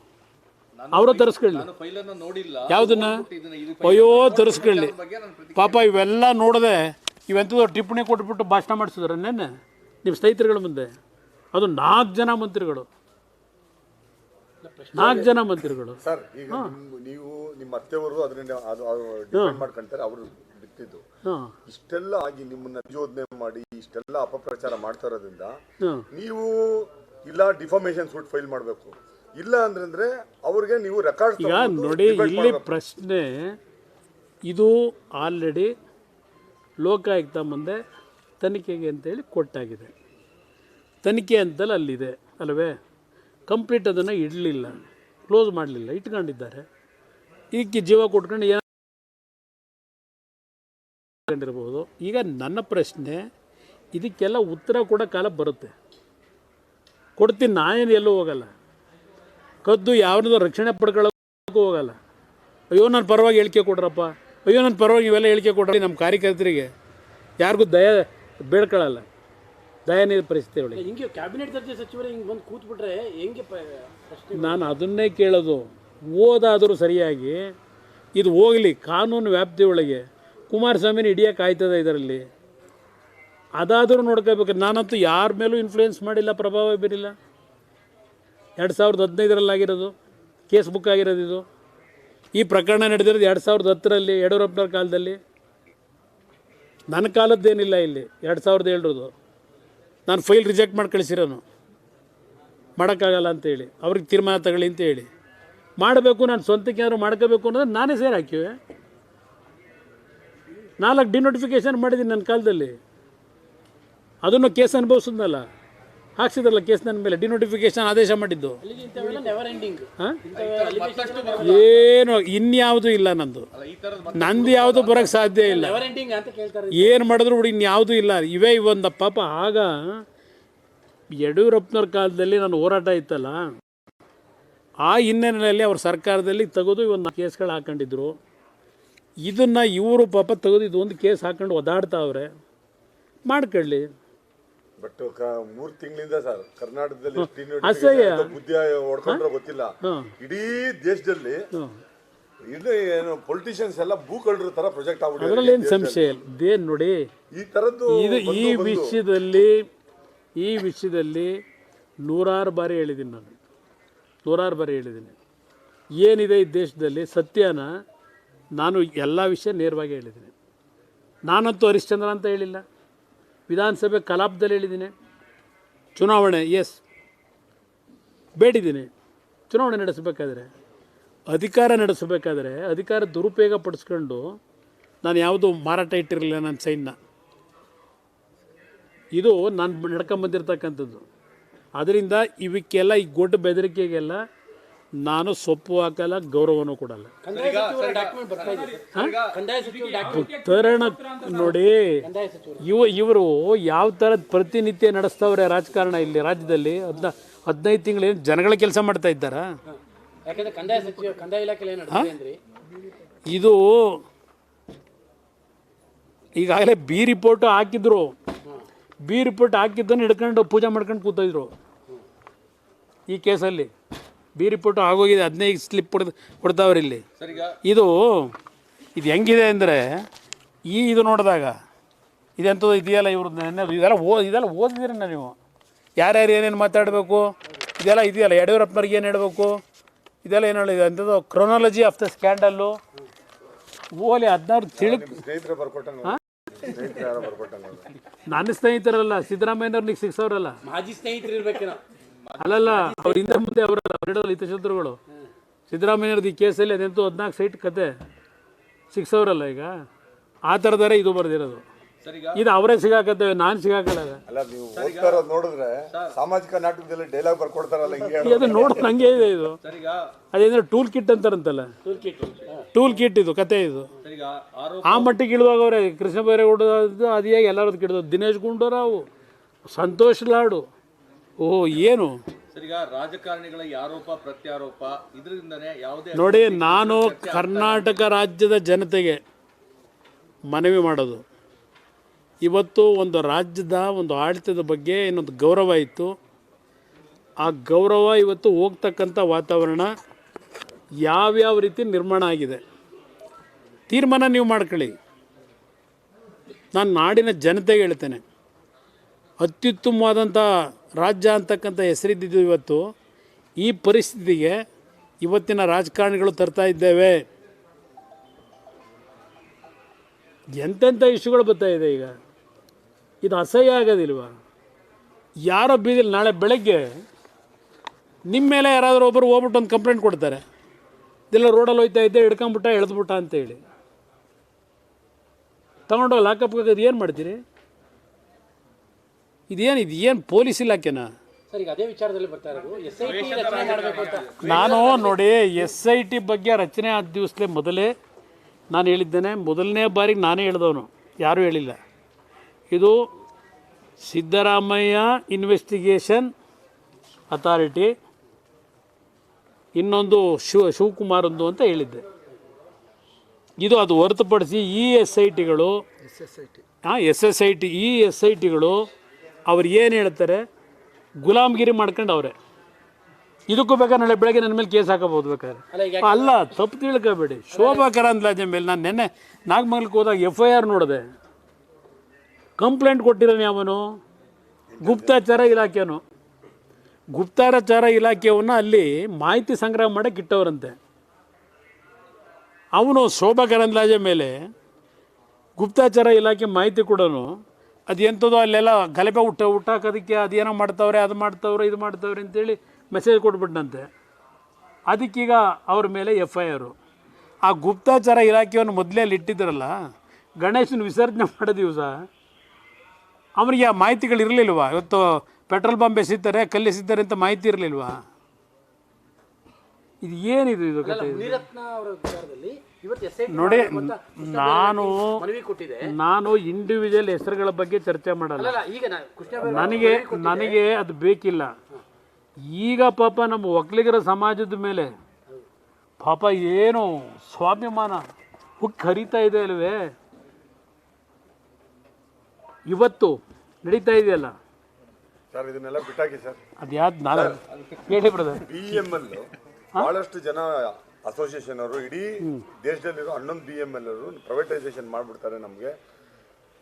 ಅವರು ತರಿಸ್ಕೊಳ್ಳಿ. ಯಾವ್ದನ್ನ ಅನ್ನ ನೋಡಿಲ್ಲ. ಯಾವುದನ್ನ? ಅಯ್ಯೋ ತರಿಸ್ಕೊಳ್ಳಿ. ಪಾಪ ಇವೆಲ್ಲ ನೋಡದೆ ಇವೆಂಥದ್ದು ಟಿಪ್ಪಣಿ ಕೊಟ್ಬಿಟ್ಟು ಭಾಷಣ ಮಾಡಿಸಿದ್ರೆ ನೆನ್ನೆ. ನಿಮ್ಮ ಸ್ನೇಹಿತರುಗಳ ಮುಂದೆ? ಅದು ನಾಲ್ಕು ಜನ ಮಂತ್ರಿಗಳು. ನಾಲ್ಕು ಜನ ಮಂತ್ರಿಗಳು. ಸರ್ ಈಗ ನಿಮ್- ನೀವು ನಿಮ್ಮ ಅತ್ತೆಯವರು ಅದರಿಂದ ಅದು ಡಿಪೆಂಡ್ ಮಾಡ್ಕೊಂತಾರೆ ಅವರು ಬಿಟ್ಟಿದ್ದು. ಹಾಂ. ಇಷ್ಟೆಲ್ಲ ಆಗಿ ನಿಮ್ಮನ್ನ ಯೋಜನೆ ಮಾಡಿ ಇಷ್ಟೆಲ್ಲ ಅಪಪ್ರಚಾರ ಮಾಡ್ತಾ ಇರೋದ್ರಿಂದ ಹಾಂ. ನೀವು ಇಲ್ಲ ಡಿಫಾಮೇಶನ್ ಸೂಟ್ ಫೈಲ್ ಮಾಡಬೇಕು. ಇಲ್ಲ ಅಂದ್ರೆ ಅವ್ರಿಗೆ ನೀವು ರೆಕಾರ್ಡ್ ಈಗ ನೋಡಿ ಇಲ್ಲಿ ಪ್ರಶ್ನೆ ಇದು ಆಲ್ರೆಡಿ ಲೋಕಾಯುಕ್ತ ಮುಂದೆ ತನಿಖೆಗೆ ಅಂತೇಳಿ ಕೊಟ್ಟಾಗಿದೆ. ತನಿಖೆ ಅಂತಲ್ಲ ಅಲ್ಲಿದೆ ಅಲ್ಲವೇ ಕಂಪ್ಲೀಟ್ ಅದನ್ನು ಇಡಲಿಲ್ಲ, ಕ್ಲೋಸ್ ಮಾಡಲಿಲ್ಲ, ಇಟ್ಕೊಂಡಿದ್ದಾರೆ. ಈಕೆ ಜೀವ ಕೊಟ್ಕೊಂಡು ಏನು ಈಗ ನನ್ನ ಪ್ರಶ್ನೆ, ಇದಕ್ಕೆಲ್ಲ ಉತ್ತರ ಕೂಡ ಕಾಲ ಬರುತ್ತೆ. ಕೊಡ್ತೀನಿ ನಾನೇನು ಎಲ್ಲೂ ಹೋಗಲ್ಲ. ಕದ್ದು ಯಾವನದು ರಕ್ಷಣೆ ಪಡ್ಕೊಳ್ಳೋಕ್ಕೂ ಹೋಗಲ್ಲ. ಅಯ್ಯೋ ನನ್ನ ಪರವಾಗಿ ಹೇಳಿಕೆ ಕೊಡ್ರಪ್ಪ. ಅಯ್ಯೋ ನನ್ನ ಪರವಾಗಿ ಇವೆಲ್ಲ ಹೇಳಿಕೆ ಕೊಡ್ರಿ ನಮ್ಮ ಕಾರ್ಯಕರ್ತರಿಗೆ. ಯಾರಿಗೂ ದಯ ಬೇಡ್ಕೊಳ್ಳಲ್ಲ ದಯನೀಯ ಪರಿಸ್ಥಿತಿ ಒಳಗೆ. ಹಿಂಗೆ ಕ್ಯಾಬಿನೆಟ್ ದರ್ಜೆ ಸಚಿವರು ಹಿಂಗೆ ಬಂದು ಕೂತ್ಬಿಟ್ರೆ ಹೆಂಗೆ ನಾನು ಅದನ್ನೇ ಕೇಳೋದು. ಓದಾದರೂ ಸರಿಯಾಗಿ ಇದು ಹೋಗಲಿ ಕಾನೂನು ವ್ಯಾಪ್ತಿ ಒಳಗೆ. ಕುಮಾರಸ್ವಾಮಿನ ಹಿಡಿಯೋಕೆ ಆಯ್ತದ ಇದರಲ್ಲಿ. ಅದಾದರೂ ನೋಡ್ಕೋಬೇಕು. ನಾನಂತೂ ಯಾರ ಮೇಲೂ ಇನ್ಫ್ಲೂಯೆನ್ಸ್ ಮಾಡಿಲ್ಲ ಪ್ರಭಾವ ಬೀರಿಲ್ಲ. ಎರಡು ಸಾವಿರದ ಹದಿನೈದರಲ್ಲಾಗಿರೋದು ಕೇಸ್ ಬುಕ್ ಆಗಿರೋದು ಇದು. ಈ ಪ್ರಕರಣ ನಡೆದಿರೋದು ಎರಡು ಸಾವಿರದ ಹತ್ತರಲ್ಲಿ ಯಡಿಯೂರಪ್ಪನವ್ರ ಕಾಲದಲ್ಲಿ. ನನ್ನ ಕಾಲದ್ದೇನಿಲ್ಲ ಇಲ್ಲಿ, ಎರಡು ಸಾವಿರದ ಏಳರದು. ನಾನು ಫೈಲ್ ರಿಜೆಕ್ಟ್ ಮಾಡಿ ಕಳಿಸಿರೋನು. ಮಾಡೋಕ್ಕಾಗಲ್ಲ ಅಂತೇಳಿ, ಅವ್ರಿಗೆ ತೀರ್ಮಾನ ತಗೊಳ್ಳಿ ಅಂತ ಹೇಳಿ. ಮಾಡಬೇಕು, ನಾನು ಸ್ವಂತಕ್ಕೆ ಏನಾದ್ರು ಮಾಡ್ಕೋಬೇಕು ಅನ್ನೋದು ನಾನೇ ಸೇರಿ ಹಾಕಿವೆ. ನಾಲ್ಕು ಡಿನೋಟಿಫಿಕೇಷನ್ ಮಾಡಿದ್ದೀನಿ ನನ್ನ ಕಾಲದಲ್ಲಿ. ಅದನ್ನು ಕೇಸ್ ಅನುಭವಿಸಿದ್ನಲ್ಲ. ಹಾಕ್ಸಿದ್ರಲ್ಲ ಕೇಸ್ ನನ್ನ ಮೇಲೆ ಡಿನೋಟಿಫಿಕೇಶನ್ ಆದೇಶ ಮಾಡಿದ್ದು. ಏನು, ಇನ್ಯಾವುದೂ ಇಲ್ಲ ನಂದು. ನಂದು ಯಾವುದು ಬರೋಕ್ಕೆ ಸಾಧ್ಯ ಇಲ್ಲ. ಏನು ಮಾಡಿದ್ರು ಬಿಡಿ ಇನ್ಯಾವುದೂ ಇಲ್ಲ. ಇವೇ ಇವೊಂದು ಪಾಪ, ಆಗ ಯಡಿಯೂರಪ್ಪನವ್ರ ಕಾಲದಲ್ಲಿ ನಾನು ಹೋರಾಟ ಇತ್ತಲ್ಲ, ಆ ಹಿನ್ನೆಲೆಯಲ್ಲಿ ಅವ್ರ ಸರ್ಕಾರದಲ್ಲಿ ತೆಗೆದು ಇವೊಂದು ಕೇಸ್ಗಳು ಹಾಕೊಂಡಿದ್ರು. ಇದನ್ನು ಇವರು ಪಾಪ ತೆಗೆದು ಇದೊಂದು ಕೇಸ್ ಹಾಕೊಂಡು ಒದಾಡ್ತಾವ್ರೆ ಮಾಡ್ಕೊಳ್ಳಿ. ಬಟ್ ಮೂರ್ ತಿಂಗಳಿಂದ ಸರ್ ಕರ್ನಾಟಕದಲ್ಲಿ ಅಸಹ್ಯ. ಬುದ್ಧಿ ಹೊಡ್ಕೊಂಡ್ರೆ ಗೊತ್ತಿಲ್ಲ. ಇಡೀ ದೇಶದಲ್ಲಿ ಇದು ಏನು ಪೊಲಿಟಿಷಿಯನ್ಸ್ ಎಲ್ಲ ಭೂಕಳ್ಳರ ತರ ಪ್ರೊಜೆಕ್ಟ್ ಆಗ್ಬಿಟ್ಟಿದೆ ಸಂಶಯ ಇಲ್ಲ? ಇದೇನು ನೋಡಿ ಈ ತರದ್ದು ಇದು ಈ ವಿಷಯದಲ್ಲಿ ಈ ವಿಷಯದಲ್ಲಿ ನೂರಾರು ಬಾರಿ ಹೇಳಿದ್ದೀನಿ ನಾನು. ನೂರಾರು ಬಾರಿ ಹೇಳಿದ್ದೀನಿ. ಏನಿದೆ ಈ ದೇಶದಲ್ಲಿ? ಸತ್ಯನ ನಾನು ಎಲ್ಲ ವಿಷಯ ನೇರವಾಗಿ ಹೇಳಿದ್ದೀನಿ. ನಾನಂತೂ ಹರಿಶ್ಚಂದ್ರ ಅಂತ ಹೇಳಿಲ್ಲ. ವಿಧಾನಸಭೆ ಕಲಾಪದಲ್ಲಿ ಹೇಳಿದ್ದೀನಿ. ಚುನಾವಣೆ ಎಸ್ ಬೇಡಿದ್ದೀನಿ. ಚುನಾವಣೆ ನಡೆಸಬೇಕಾದ್ರೆ, ಅಧಿಕಾರ ನಡೆಸಬೇಕಾದ್ರೆ, ಅಧಿಕಾರ ದುರುಪಯೋಗ ಪಡಿಸ್ಕೊಂಡು ನಾನು ಯಾವುದು ಮಾರಾಟ ಇಟ್ಟಿರಲಿಲ್ಲ ನನ್ನ ಸೈನ್ನ. ಇದು ನಾನು ನಡ್ಕೊಂಬಂದಿರ್ತಕ್ಕಂಥದ್ದು ಅದರಿಂದ ಇವಕ್ಕೆಲ್ಲ ಈ ಗೊಡ್ಡ ಬೆದರಿಕೆಗೆಲ್ಲ ನಾನು ಸೊಪ್ಪು ಹಾಕಲ್ಲ ಗೌರವನೂ ಕೊಡಲ್ಲ. ಕಂದಾಯ ಸಚಿವರ ಡಾಕ್ಯುಮೆಂಟ್ ಬರ್ತಾ ಇದೆ ಕಂದಾಯ ಸಚಿವರ ಡಾಕ್ಯುಮೆಂಟ್ ತರಣ ನೋಡಿ ಇವ ಇವರು ಯಾವ ಥರದ ಪ್ರತಿನಿತ್ಯ ನಡೆಸ್ತವ್ರೆ ರಾಜಕಾರಣ ಇಲ್ಲಿ ರಾಜ್ಯದಲ್ಲಿ? ಹದಿನ ಹದಿನೈದು ತಿಂಗಳು ಜನಗಳ ಕೆಲಸ ಮಾಡ್ತಾ ಇದ್ದಾರಾ? ಇದು ಈಗಾಗಲೇ ಬಿ ರಿಪೋರ್ಟ್ ಹಾಕಿದ್ರು. ಬಿ ರಿಪೋರ್ಟ್ ಹಾಕಿದ್ದನ್ನು ಹಿಡ್ಕೊಂಡು ಪೂಜೆ ಮಾಡ್ಕೊಂಡು ಕೂತಿದ್ರು. ಈ ಕೇಸಲ್ಲಿ. ಬಿ ರಿಪೋರ್ಟ್ ಆಗೋಗಿದೆ ಹದಿನೈದು ಸ್ಲಿಪ್ ಕೊಡ್ ಕೊಡ್ತಾವ್ರಿ ಇಲ್ಲಿ. ಸರ್ ಈಗ ಇದು ಇದು ಹೆಂಗಿದೆ ಅಂದರೆ ಈ ಇದು ನೋಡಿದಾಗ ಇದೆಂಥದ್ದು ಇದೆಯಲ್ಲ ಇವ್ರದ್ದು ನೆನ್ನೆ ಇದೆಲ್ಲ ಓ ಇದೆಲ್ಲ ಓದಿದ್ದೀರಣ್ಣ ನೀವು? ಯಾರ್ಯಾರು ಏನೇನು ಮಾತಾಡಬೇಕು? ಇದೆಲ್ಲ ಇದೆಯಲ್ಲ ಯಡಿಯೂರಪ್ಪನವ್ರಿಗೆ ಏನು ಹೇಳಬೇಕು? ಇದೆಲ್ಲ ಏನು ಹೇಳಿದೆ ಅಂಥದ್ದು ಕ್ರೊನಾಲಜಿ ಆಫ್ ದ ಸ್ಕ್ಯಾಂಡಲ್ಲು ಓಲಿ ಹದಿನಾರು ತಿಳುಕ್ ನನ್ನ ಸ್ನೇಹಿತರಲ್ಲ ಸಿದ್ದರಾಮಯ್ಯನವ್ರಿಗೆ ಸಿಕ್ಸವ್ರಲ್ಲ ಮಾಜಿ ಸ್ನೇಹಿತರು ಇರ್ಬೇಕೇನೋ ಅಲ್ಲಲ್ಲ ಅವ್ರ ಹಿಂದೆ ಮುಂದೆ ಅವರ ಅವರಿಡೋಲ್ಲ ಹಿತಶತ್ರುಗಳು ಸಿದ್ದರಾಮಯ್ಯವ್ರದ್ದು ಈ ಕೇಸಲ್ಲಿ ಅದೆಂತು ಹದಿನಾಲ್ಕು ಸೈಟ್ ಕತೆ ಸಿಕ್ಸವ್ರಲ್ಲ ಈಗ. ಆ ಥರದಾರೆ ಇದು ಬರ್ದಿರೋದು. ಸರ್ ಈಗ ಇದು ಅವರೇ ಸಿಗಾಕತ್ತೇವೆ ನಾನು ಸಿಗಾಕಲ್ಲ ಅಲ್ಲ ನೀವು ಓದ್ತಾ ಇರೋದು ನೋಡಿದ್ರೆ ಸಾಮಾಜಿಕ ನಾಟಕದಲ್ಲಿ ಡೈಲಾಗ್ ಬರ್ಕೊಡ್ತಾರಲ್ಲ ಹಿಂಗೆ ಅದು ನೋಡಿ ನಂಗೆ ಇದೆ ಇದು. ಅದೇನಂದ್ರೆ ಟೂಲ್ ಕಿಟ್ ಅಂತಾರಂತಲ್ಲ. ಟೂಲ್ ಕಿಟ್ ಟೂಲ್ ಕಿಟ್ ಇದು ಕತೆ ಇದು. ಸರ್ ಈಗ ಆ ಮಟ್ಟಿಗೆ ಇಳಿದೋಗವ್ರೆ ಕೃಷ್ಣ ಬೈರೇಗೌಡ ಅದು ಹೇಗೆ ಎಲ್ಲರದ್ದು ಕಿಡ್ದು ದಿನೇಶ್ ಗುಂಡೂರಾವ್ ಸಂತೋಷ್ ಲಾಡು ಓ ಏನು? ಸರ್ ಈಗ ರಾಜಕಾರಣಿಗಳ ಆರೋಪ ಪ್ರತ್ಯಾರೋಪ ಇದರಿಂದನೇ ಯಾವುದೇ ನೋಡಿ ನಾನು ಕರ್ನಾಟಕ ರಾಜ್ಯದ ಜನತೆಗೆ ಮನವಿ ಮಾಡೋದು. ಇವತ್ತು ಒಂದು ರಾಜ್ಯದ ಒಂದು ಆಡಳಿತದ ಬಗ್ಗೆ ಇನ್ನೊಂದು ಗೌರವ ಇತ್ತು. ಆ ಗೌರವ ಇವತ್ತು ಹೋಗ್ತಕ್ಕಂಥ ವಾತಾವರಣ ಯಾವ್ಯಾವ ರೀತಿ ನಿರ್ಮಾಣ ಆಗಿದೆ? ತೀರ್ಮಾನ ನೀವು ಮಾಡ್ಕೊಳ್ಳಿ. ನಾನು ನಾಡಿನ ಜನತೆಗೆ ಹೇಳ್ತೇನೆ. ಅತ್ಯುತ್ತಮವಾದಂಥ ರಾಜ್ಯ ಅಂತಕ್ಕಂಥ ಹೆಸರಿದ್ದಿದ್ದು ಇವತ್ತು, ಈ ಪರಿಸ್ಥಿತಿಗೆ ಇವತ್ತಿನ ರಾಜಕಾರಣಿಗಳು ತರ್ತಾ ಇದ್ದೇವೆ. ಎಂತೆಂಥ ಇಶ್ಯೂಗಳು ಬರ್ತಾ ಇದೆ ಈಗ? ಇದು ಅಸಹ್ಯ ಆಗೋದಿಲ್ವ? ಯಾರೋ ಬೀದಿಲ್ಲ ನಾಳೆ ಬೆಳಗ್ಗೆ ನಿಮ್ಮ ಮೇಲೆ ಯಾರಾದರೂ ಒಬ್ಬರು ಹೋಗ್ಬಿಟ್ಟು ಒಂದು ಕಂಪ್ಲೇಂಟ್ ಕೊಡ್ತಾರೆ. ಇದೆಲ್ಲ ರೋಡಲ್ಲಿ ಹೋಯ್ತಾ ಇದ್ದೆ, ಹಿಡ್ಕೊಂಬಿಟ್ಟ, ಎಳೆದ್ಬಿಟ್ಟ ಅಂತೇಳಿ. ತಗೊಂಡೋಗಿ ಲಾಕಪ್ ಏನು ಮಾಡ್ತೀರಿ? ಇದೇನು ಇದು? ಏನು ಪೊಲೀಸ್ ಇಲಾಖೆನ? ಸರ್ ಈಗ ಅದೇ ವಿಚಾರದಲ್ಲಿ ಬರ್ತಾ ಇರೋದು. ಎಸ್ ಐ ಟಿ ರಚನೆ ಮಾಡಬೇಕು ಅಂತ. ನಾನು ನೋಡಿ ಎಸ್ ಐ ಟಿ ಬಗ್ಗೆ ರಚನೆ ಆದ ದಿವಸಲೇ ಮೊದಲೇ ನಾನು ಹೇಳಿದ್ದೇನೆ. ಮೊದಲನೇ ಬಾರಿಗೆ ನಾನೇ ಹೇಳಿದವನು. ಯಾರೂ ಹೇಳಿಲ್ಲ. ಇದು ಸಿದ್ದರಾಮಯ್ಯ ಇನ್ವೆಸ್ಟಿಗೇಷನ್ ಅಥಾರಿಟಿ ಇನ್ನೊಂದು ಶಿವ ಶಿವಕುಮಾರ್ ಒಂದು ಅಂತ ಹೇಳಿದ್ದೆ. ಇದು ಅದು ಹೊರತುಪಡಿಸಿ ಈ ಎಸ್ ಐ ಟಿಗಳು ಹಾಂ ಎಸ್ ಎಸ್ ಐ ಟಿ. ಈ ಎಸ್ ಐ ಟಿಗಳು ಅವ್ರು ಏನು ಹೇಳ್ತಾರೆ? ಗುಲಾಮ್ಗಿರಿ ಅವರೇ. ಇದಕ್ಕೂ ಬೇಕಾದ್ರೆ ನಾಳೆ ಬೆಳಗ್ಗೆ ನನ್ನ ಮೇಲೆ ಕೇಸ್ ಹಾಕಬಹುದು ಬೇಕಾದ್ರೆ. ಅಲ್ಲ ತಪ್ಪು ತಿಳ್ಕೊಬೇಡಿ. ಶೋಭಾ ಕರಂದ್ಲಾಜೆ ಮೇಲೆ. ನಾನು ನೆನ್ನೆ ನಾಗಮಂಗಲಕ್ಕೆ ಹೋದಾಗ ಎಫ್ ಐ ಆರ್ ನೋಡಿದೆ. ಕಂಪ್ಲೇಂಟ್ ಕೊಟ್ಟಿರೋನು ಅವನು ಗುಪ್ತಾಚಾರ ಇಲಾಖೆನು ಗುಪ್ತಾಚಾರ ಇಲಾಖೆಯನ್ನು ಅಲ್ಲಿ ಮಾಹಿತಿ ಸಂಗ್ರಹ ಮಾಡಕ್ಕೆ ಇಟ್ಟವರಂತೆ. ಅವನು ಶೋಭಾ ಕರಂದ್ಲಾಜೆ ಮೇಲೆ ಗುಪ್ತಾಚಾರ ಇಲಾಖೆ ಮಾಹಿತಿ ಕೊಡೋನು. ಅದು ಎಂಥದೋ ಅಲ್ಲೆಲ್ಲ ಗಲಭೆ ಹುಟ್ಟ ಹುಟ್ಟಾಕೋದಕ್ಕೆ ಅದೇನೋ ಮಾಡ್ತಾವ್ರೆ ಅದು ಮಾಡ್ತಾವ್ರೆ ಇದು ಮಾಡ್ತಾವ್ರೆ ಅಂತೇಳಿ ಮೆಸೇಜ್ ಕೊಟ್ಬಿಟ್ಟಂತೆ ಅದಕ್ಕೀಗ ಅವ್ರ ಮೇಲೆ ಎಫ್ ಐ ಆರು ಆ ಗುಪ್ತಾಚಾರ ಇಲಾಖೆಯನ್ನು ಮೊದಲೇ ಅಲ್ಲಿ ಇಟ್ಟಿದ್ರಲ್ಲ ಗಣೇಶನ ವಿಸರ್ಜನೆ ಮಾಡೋ ದಿವಸ ಅವನಿಗೆ ಆ ಮಾಹಿತಿಗಳು ಇರಲಿಲ್ವಾ? ಇವತ್ತು ಪೆಟ್ರೋಲ್ ಬಾಂಬ್ ಎಸಿತಾರೆ ಕಲ್ಲು ಎಸಿತಾರೆ ಅಂತ ಮಾಹಿತಿ ಇರಲಿಲ್ವಾ? ಇದು ಏನಿದು ಇದು ಕತೆ ನೋಡಿ ನಾನು ಮನವಿ ಕೊಟ್ಟಿದೆ. ನಾನು ಇಂಡಿವಿಜುವಲ್ ಹೆಸರುಗಳ ಬಗ್ಗೆ ಚರ್ಚೆ ಮಾಡಲ್ಲ. ನನಗೆ ನನಗೆ ಅದು ಬೇಕಿಲ್ಲ. ಈಗ ಪಾಪ ನಮ್ಮ ಒಕ್ಕಲಿಗರ ಸಮಾಜದ ಮೇಲೆ ಪಾಪ ಏನು ಸ್ವಾಭಿಮಾನ ಹುಕ್ ಹರಿತಾ ಇದೆ ಅಲ್ವೇ? ಇವತ್ತು ನಡೀತಾ ಇದೆಯಲ್ಲ? ಸರ್ ಇದನ್ನೆಲ್ಲ ಬಿಟ್ಟಾಕಿ ಸರ್. ಅದ್ಯಾವ್ದು ನಾನು ಹೇಳಿ ಬ್ರದರ್. ಬಿ ಎಂ ಬಹಳಷ್ಟು ಜನ ಅಸೋಸಿಯೇಷನ್ ಅವರು ಇಡೀ ದೇಶದಲ್ಲಿರೋ ಹನ್ನೊಂದು ಬಿ ಎಂ ಎಲ್ ಅವರು ಪ್ರೈವೇಟೈಸೇಷನ್ ಮಾಡಿಬಿಡ್ತಾರೆ ನಮಗೆ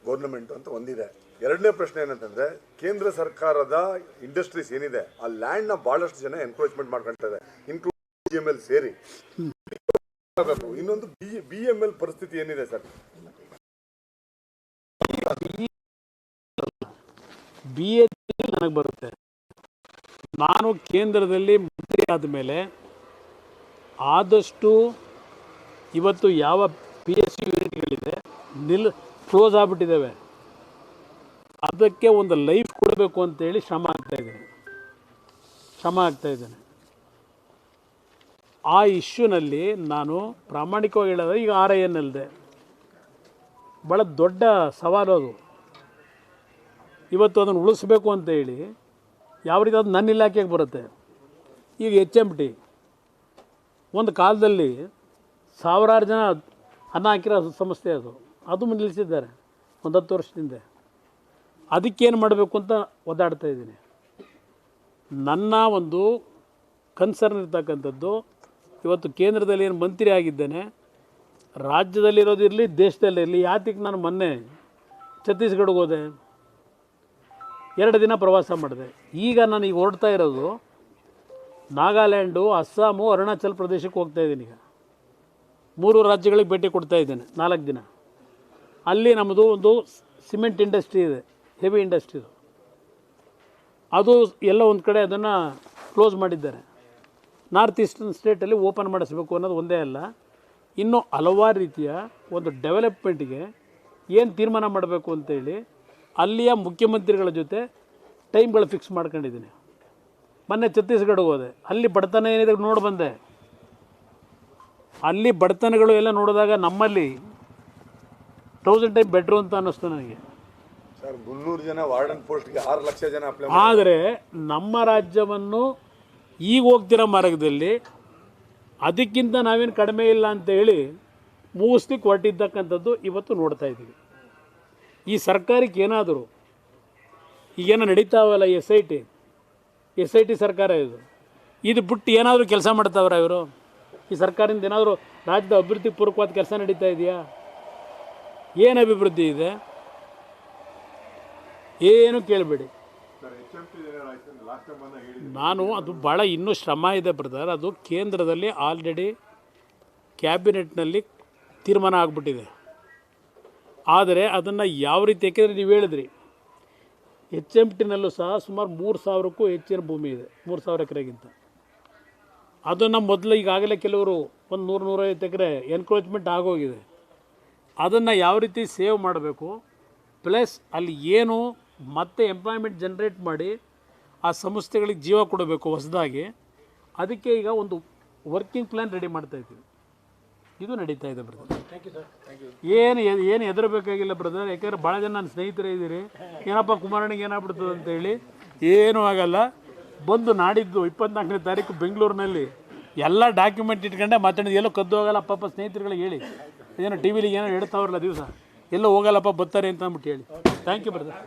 ಗೌರ್ಮೆಂಟ್ ಅಂತ ಒಂದಿದೆ. ಎರಡನೇ ಪ್ರಶ್ನೆ ಏನಂತಂದ್ರೆ ಕೇಂದ್ರ ಸರ್ಕಾರದ ಇಂಡಸ್ಟ್ರೀಸ್ ಏನಿದೆ ಆ ಲ್ಯಾಂಡ್ನ ಬಹಳಷ್ಟು ಜನ ಎನ್ಕ್ರೋಚ್ಮೆಂಟ್ ಮಾಡ್ಕೊಂತಾರೆ ಇನ್ಕ್ಲೂಡ್ ಬಿ ಎಂ ಎಲ್ ಸೇರಿ. ಇನ್ನೊಂದು ಬಿ ಬಿ ಎಂ ಎಲ್ ಪರಿಸ್ಥಿತಿ ಏನಿದೆ ಸರ್? ಬಿ ಎ ನನಗೆ ಬರುತ್ತೆ. ನಾನು ಕೇಂದ್ರದಲ್ಲಿ ಮಂತ್ರಿ ಆದಮೇಲೆ ಆದಷ್ಟು ಇವತ್ತು ಯಾವ ಪಿ ಎಸ್ ಸಿ ಯೂನಿಟ್ಗಳಿದೆ ನಿಲ್ ಕ್ಲೋಸ್ ಆಗಿಬಿಟ್ಟಿದ್ದಾವೆ. ಅದಕ್ಕೆ ಒಂದು ಲೈಫ್ ಕೊಡಬೇಕು ಅಂತೇಳಿ ಶ್ರಮ ಆಗ್ತಾಯಿದ್ದೇನೆ ಶ್ರಮ ಆಗ್ತಾಯಿದ್ದೇನೆ ಆ ಇಶ್ಯೂನಲ್ಲಿ ನಾನು ಪ್ರಾಮಾಣಿಕವಾಗಿ ಹೇಳಿದ್ರೆ ಈಗ ಆರ್ ಐ ಎನ್ ಎಲ್ದೆ ಭಾಳ ದೊಡ್ಡ ಸವಾಲು ಅದು. ಇವತ್ತು ಅದನ್ನು ಉಳಿಸ್ಬೇಕು ಅಂತ ಹೇಳಿ ಯಾವ ರೀತಿ ಅದು ನನ್ನ ಇಲಾಖೆಗೆ ಬರುತ್ತೆ. ಈಗ ಎಚ್ ಎಂ ಟಿ ಒಂದು ಕಾಲದಲ್ಲಿ ಸಾವಿರಾರು ಜನ ಅನ್ನ ಹಾಕಿರೋ ಸಂಸ್ಥೆ ಅದು. ಅದು ನಿಲ್ಲಿಸಿದ್ದಾರೆ. ಒಂದು ಹತ್ತು ವರ್ಷದಿಂದ. ಅದಕ್ಕೇನು ಮಾಡಬೇಕು ಅಂತ ಒದ್ದಾಡ್ತಾ ಇದ್ದೀನಿ. ನನ್ನ ಒಂದು ಕನ್ಸರ್ನ್ ಇರ್ತಕ್ಕಂಥದ್ದು, ಇವತ್ತು ಕೇಂದ್ರದಲ್ಲಿ ಏನು ಮಂತ್ರಿ ಆಗಿದ್ದೇನೆ ರಾಜ್ಯದಲ್ಲಿರೋದಿರಲಿ ದೇಶದಲ್ಲಿರಲಿ ಯಾತಕ್ಕೆ ನಾನು ಮೊನ್ನೆ ಛತ್ತೀಸ್ಗಢಗೆ ಹೋದೆ. ಎರಡು ದಿನ ಪ್ರವಾಸ ಮಾಡಿದೆ. ಈಗ ನಾನು ಈಗ ಹೊರಡ್ತಾ ಇರೋದು ನಾಗಾಲ್ಯಾಂಡು, ಅಸ್ಸಾಮು, ಅರುಣಾಚಲ್ ಪ್ರದೇಶಕ್ಕೆ ಹೋಗ್ತಾ ಇದ್ದೀನಿ ಈಗ. ಮೂರು ರಾಜ್ಯಗಳಿಗೆ ಭೇಟಿ ಕೊಡ್ತಾ ಇದ್ದೇನೆ, ನಾಲ್ಕು ದಿನ. ಅಲ್ಲಿ ನಮ್ಮದು ಒಂದು ಸಿಮೆಂಟ್ ಇಂಡಸ್ಟ್ರಿ ಇದೆ, ಹೆವಿ ಇಂಡಸ್ಟ್ರಿದು ಅದು ಎಲ್ಲ ಒಂದು ಕಡೆ ಅದನ್ನು ಕ್ಲೋಸ್ ಮಾಡಿದ್ದಾರೆ. ನಾರ್ತ್ ಈಸ್ಟರ್ನ್ ಸ್ಟೇಟಲ್ಲಿ ಓಪನ್ ಮಾಡಿಸ್ಬೇಕು ಅನ್ನೋದು ಒಂದೇ ಅಲ್ಲ, ಇನ್ನೂ ಹಲವಾರು ರೀತಿಯ ಒಂದು ಡೆವಲಪ್ಮೆಂಟ್ಗೆ ಏನು ತೀರ್ಮಾನ ಮಾಡಬೇಕು ಅಂತೇಳಿ ಅಲ್ಲಿಯ ಮುಖ್ಯಮಂತ್ರಿಗಳ ಜೊತೆ ಟೈಮ್ಗಳು ಫಿಕ್ಸ್ ಮಾಡ್ಕೊಂಡಿದ್ದೀನಿ. ಮೊನ್ನೆ ಛತ್ತೀಸ್ಗಢಗೆ ಹೋದೆ. ಅಲ್ಲಿ ಬಡತನ ಏನಿದೆ ನೋಡಿ ಬಂದೆ. ಅಲ್ಲಿ ಬಡತನಗಳು ಎಲ್ಲ ನೋಡಿದಾಗ ನಮ್ಮಲ್ಲಿ ತೌಸಂಡ್ ಟೈಮ್ ಬೆಟ್ರು ಅಂತ ಅನ್ನಿಸ್ತು ನನಗೆ. ಮುನ್ನೂರು ಜನ ವಾರ್ಡನ್ ಪೋಸ್ಟ್ಗೆ ಆರು ಲಕ್ಷ ಜನ ಅಪ್ಲೈ ಆದರೆ ನಮ್ಮ ರಾಜ್ಯವನ್ನು ಈಗ ಹೋಗ್ತಿರೋ ಮಾರ್ಗದಲ್ಲಿ ಅದಕ್ಕಿಂತ ನಾವೇನು ಕಡಿಮೆ ಇಲ್ಲ ಅಂತ ಹೇಳಿ ಮುಗಿಸ್ಲಿಕ್ಕೆ ಹೊರಟಿದ್ದಕ್ಕಂಥದ್ದು ಇವತ್ತು ನೋಡ್ತಾ ಇದ್ದೀವಿ. ಈ ಸರ್ಕಾರಕ್ಕೆ ಏನಾದರೂ ಈಗೇನೋ ನಡೀತಾವಲ್ಲ S I T S I T ಸರ್ಕಾರ ಇದು. ಇದು ಬಿಟ್ಟು ಏನಾದರೂ ಕೆಲಸ ಮಾಡ್ತಾವ್ರ ಇವರು? ಈ ಸರ್ಕಾರದಿಂದ ಏನಾದರೂ ರಾಜ್ಯದ ಅಭಿವೃದ್ಧಿ ಪೂರ್ವಕವಾದ ಕೆಲಸ ನಡೀತಾ ಇದೆಯಾ? ಏನು ಅಭಿವೃದ್ಧಿ ಇದೆ? ಏನು ಕೇಳಬೇಡಿ. ನಾನು ಅದು ಭಾಳ ಇನ್ನೂ ಶ್ರಮ ಇದೆ ಬ್ರದರ್. ಅದು ಕೇಂದ್ರದಲ್ಲಿ ಆಲ್ರೆಡಿ ಕ್ಯಾಬಿನೆಟ್ನಲ್ಲಿ ತೀರ್ಮಾನ ಆಗಿಬಿಟ್ಟಿದೆ. ಆದರೆ ಅದನ್ನು ಯಾವ ರೀತಿ ಯಾಕೆಂದರೆ ನೀವು ಹೇಳಿದ್ರಿ ಎಚ್ ಎಂ ಟಿನಲ್ಲೂ ಸಹ ಸುಮಾರು ಮೂರು ಸಾವಿರಕ್ಕೂ ಹೆಚ್ಚಿನ ಭೂಮಿ ಇದೆ, ಮೂರು ಸಾವಿರ ಎಕರೆಗಿಂತ. ಅದನ್ನು ಮೊದಲು ಈಗಾಗಲೇ ಕೆಲವರು ಒಂದು ನೂರು, ನೂರೈವತ್ತು ಎಕರೆ ಎನ್ಕ್ರೋಚ್ಮೆಂಟ್ ಆಗೋಗಿದೆ. ಅದನ್ನು ಯಾವ ರೀತಿ ಸೇವ್ ಮಾಡಬೇಕು? ಪ್ಲಸ್ ಅಲ್ಲಿ ಏನು ಮತ್ತೆ ಎಂಪ್ಲಾಯ್ಮೆಂಟ್ ಜನ್ರೇಟ್ ಮಾಡಿ ಆ ಸಂಸ್ಥೆಗಳಿಗೆ ಜೀವ ಕೊಡಬೇಕು ಹೊಸದಾಗಿ. ಅದಕ್ಕೆ ಈಗ ಒಂದು ವರ್ಕಿಂಗ್ ಪ್ಲ್ಯಾನ್ ರೆಡಿ ಮಾಡ್ತಾ ಇದ್ದೀವಿ. ಇದು ನಡೀತಾ ಇದೆ ಬ್ರದರ್ ಏನು ಏನು ಹೆದರಬೇಕಾಗಿಲ್ಲ ಬ್ರದರ್ ಯಾಕಂದ್ರೆ ಭಾಳ ಜನ ನನ್ನ ಸ್ನೇಹಿತರೇ ಇದ್ದೀರಿ. ಏನಪ್ಪ ಕುಮಾರಣ್ಣಿಗೆ ಏನಾಗ್ಬಿಡ್ತದೆ ಅಂತೇಳಿ ಏನೂ ಆಗಲ್ಲ. ಬಂದು ನಾಡಿದ್ದು ಇಪ್ಪತ್ನಾಲ್ಕನೇ ತಾರೀಕು ಬೆಂಗಳೂರಿನಲ್ಲಿ ಎಲ್ಲ ಡಾಕ್ಯುಮೆಂಟ್ ಇಟ್ಕೊಂಡೆ ಮಾತಾಡಿದ್ದು ಎಲ್ಲೋ ಕದ್ದು ಹೋಗಲ್ಲ ಪಾಪ ಸ್ನೇಹಿತರುಗಳಿಗೆ ಹೇಳಿ. ಏನೋ ಟಿ ವಿಲಿಗೆ ಏನೋ ಹೇಳ್ತಾವ್ರಲ್ಲ ದಿವಸ. ಎಲ್ಲೋ ಹೋಗಲ್ಲಪ್ಪ ಬರ್ತಾರೆ ಅಂತ ಅಂದ್ಬಿಟ್ಟು ಹೇಳಿ. Thank you brother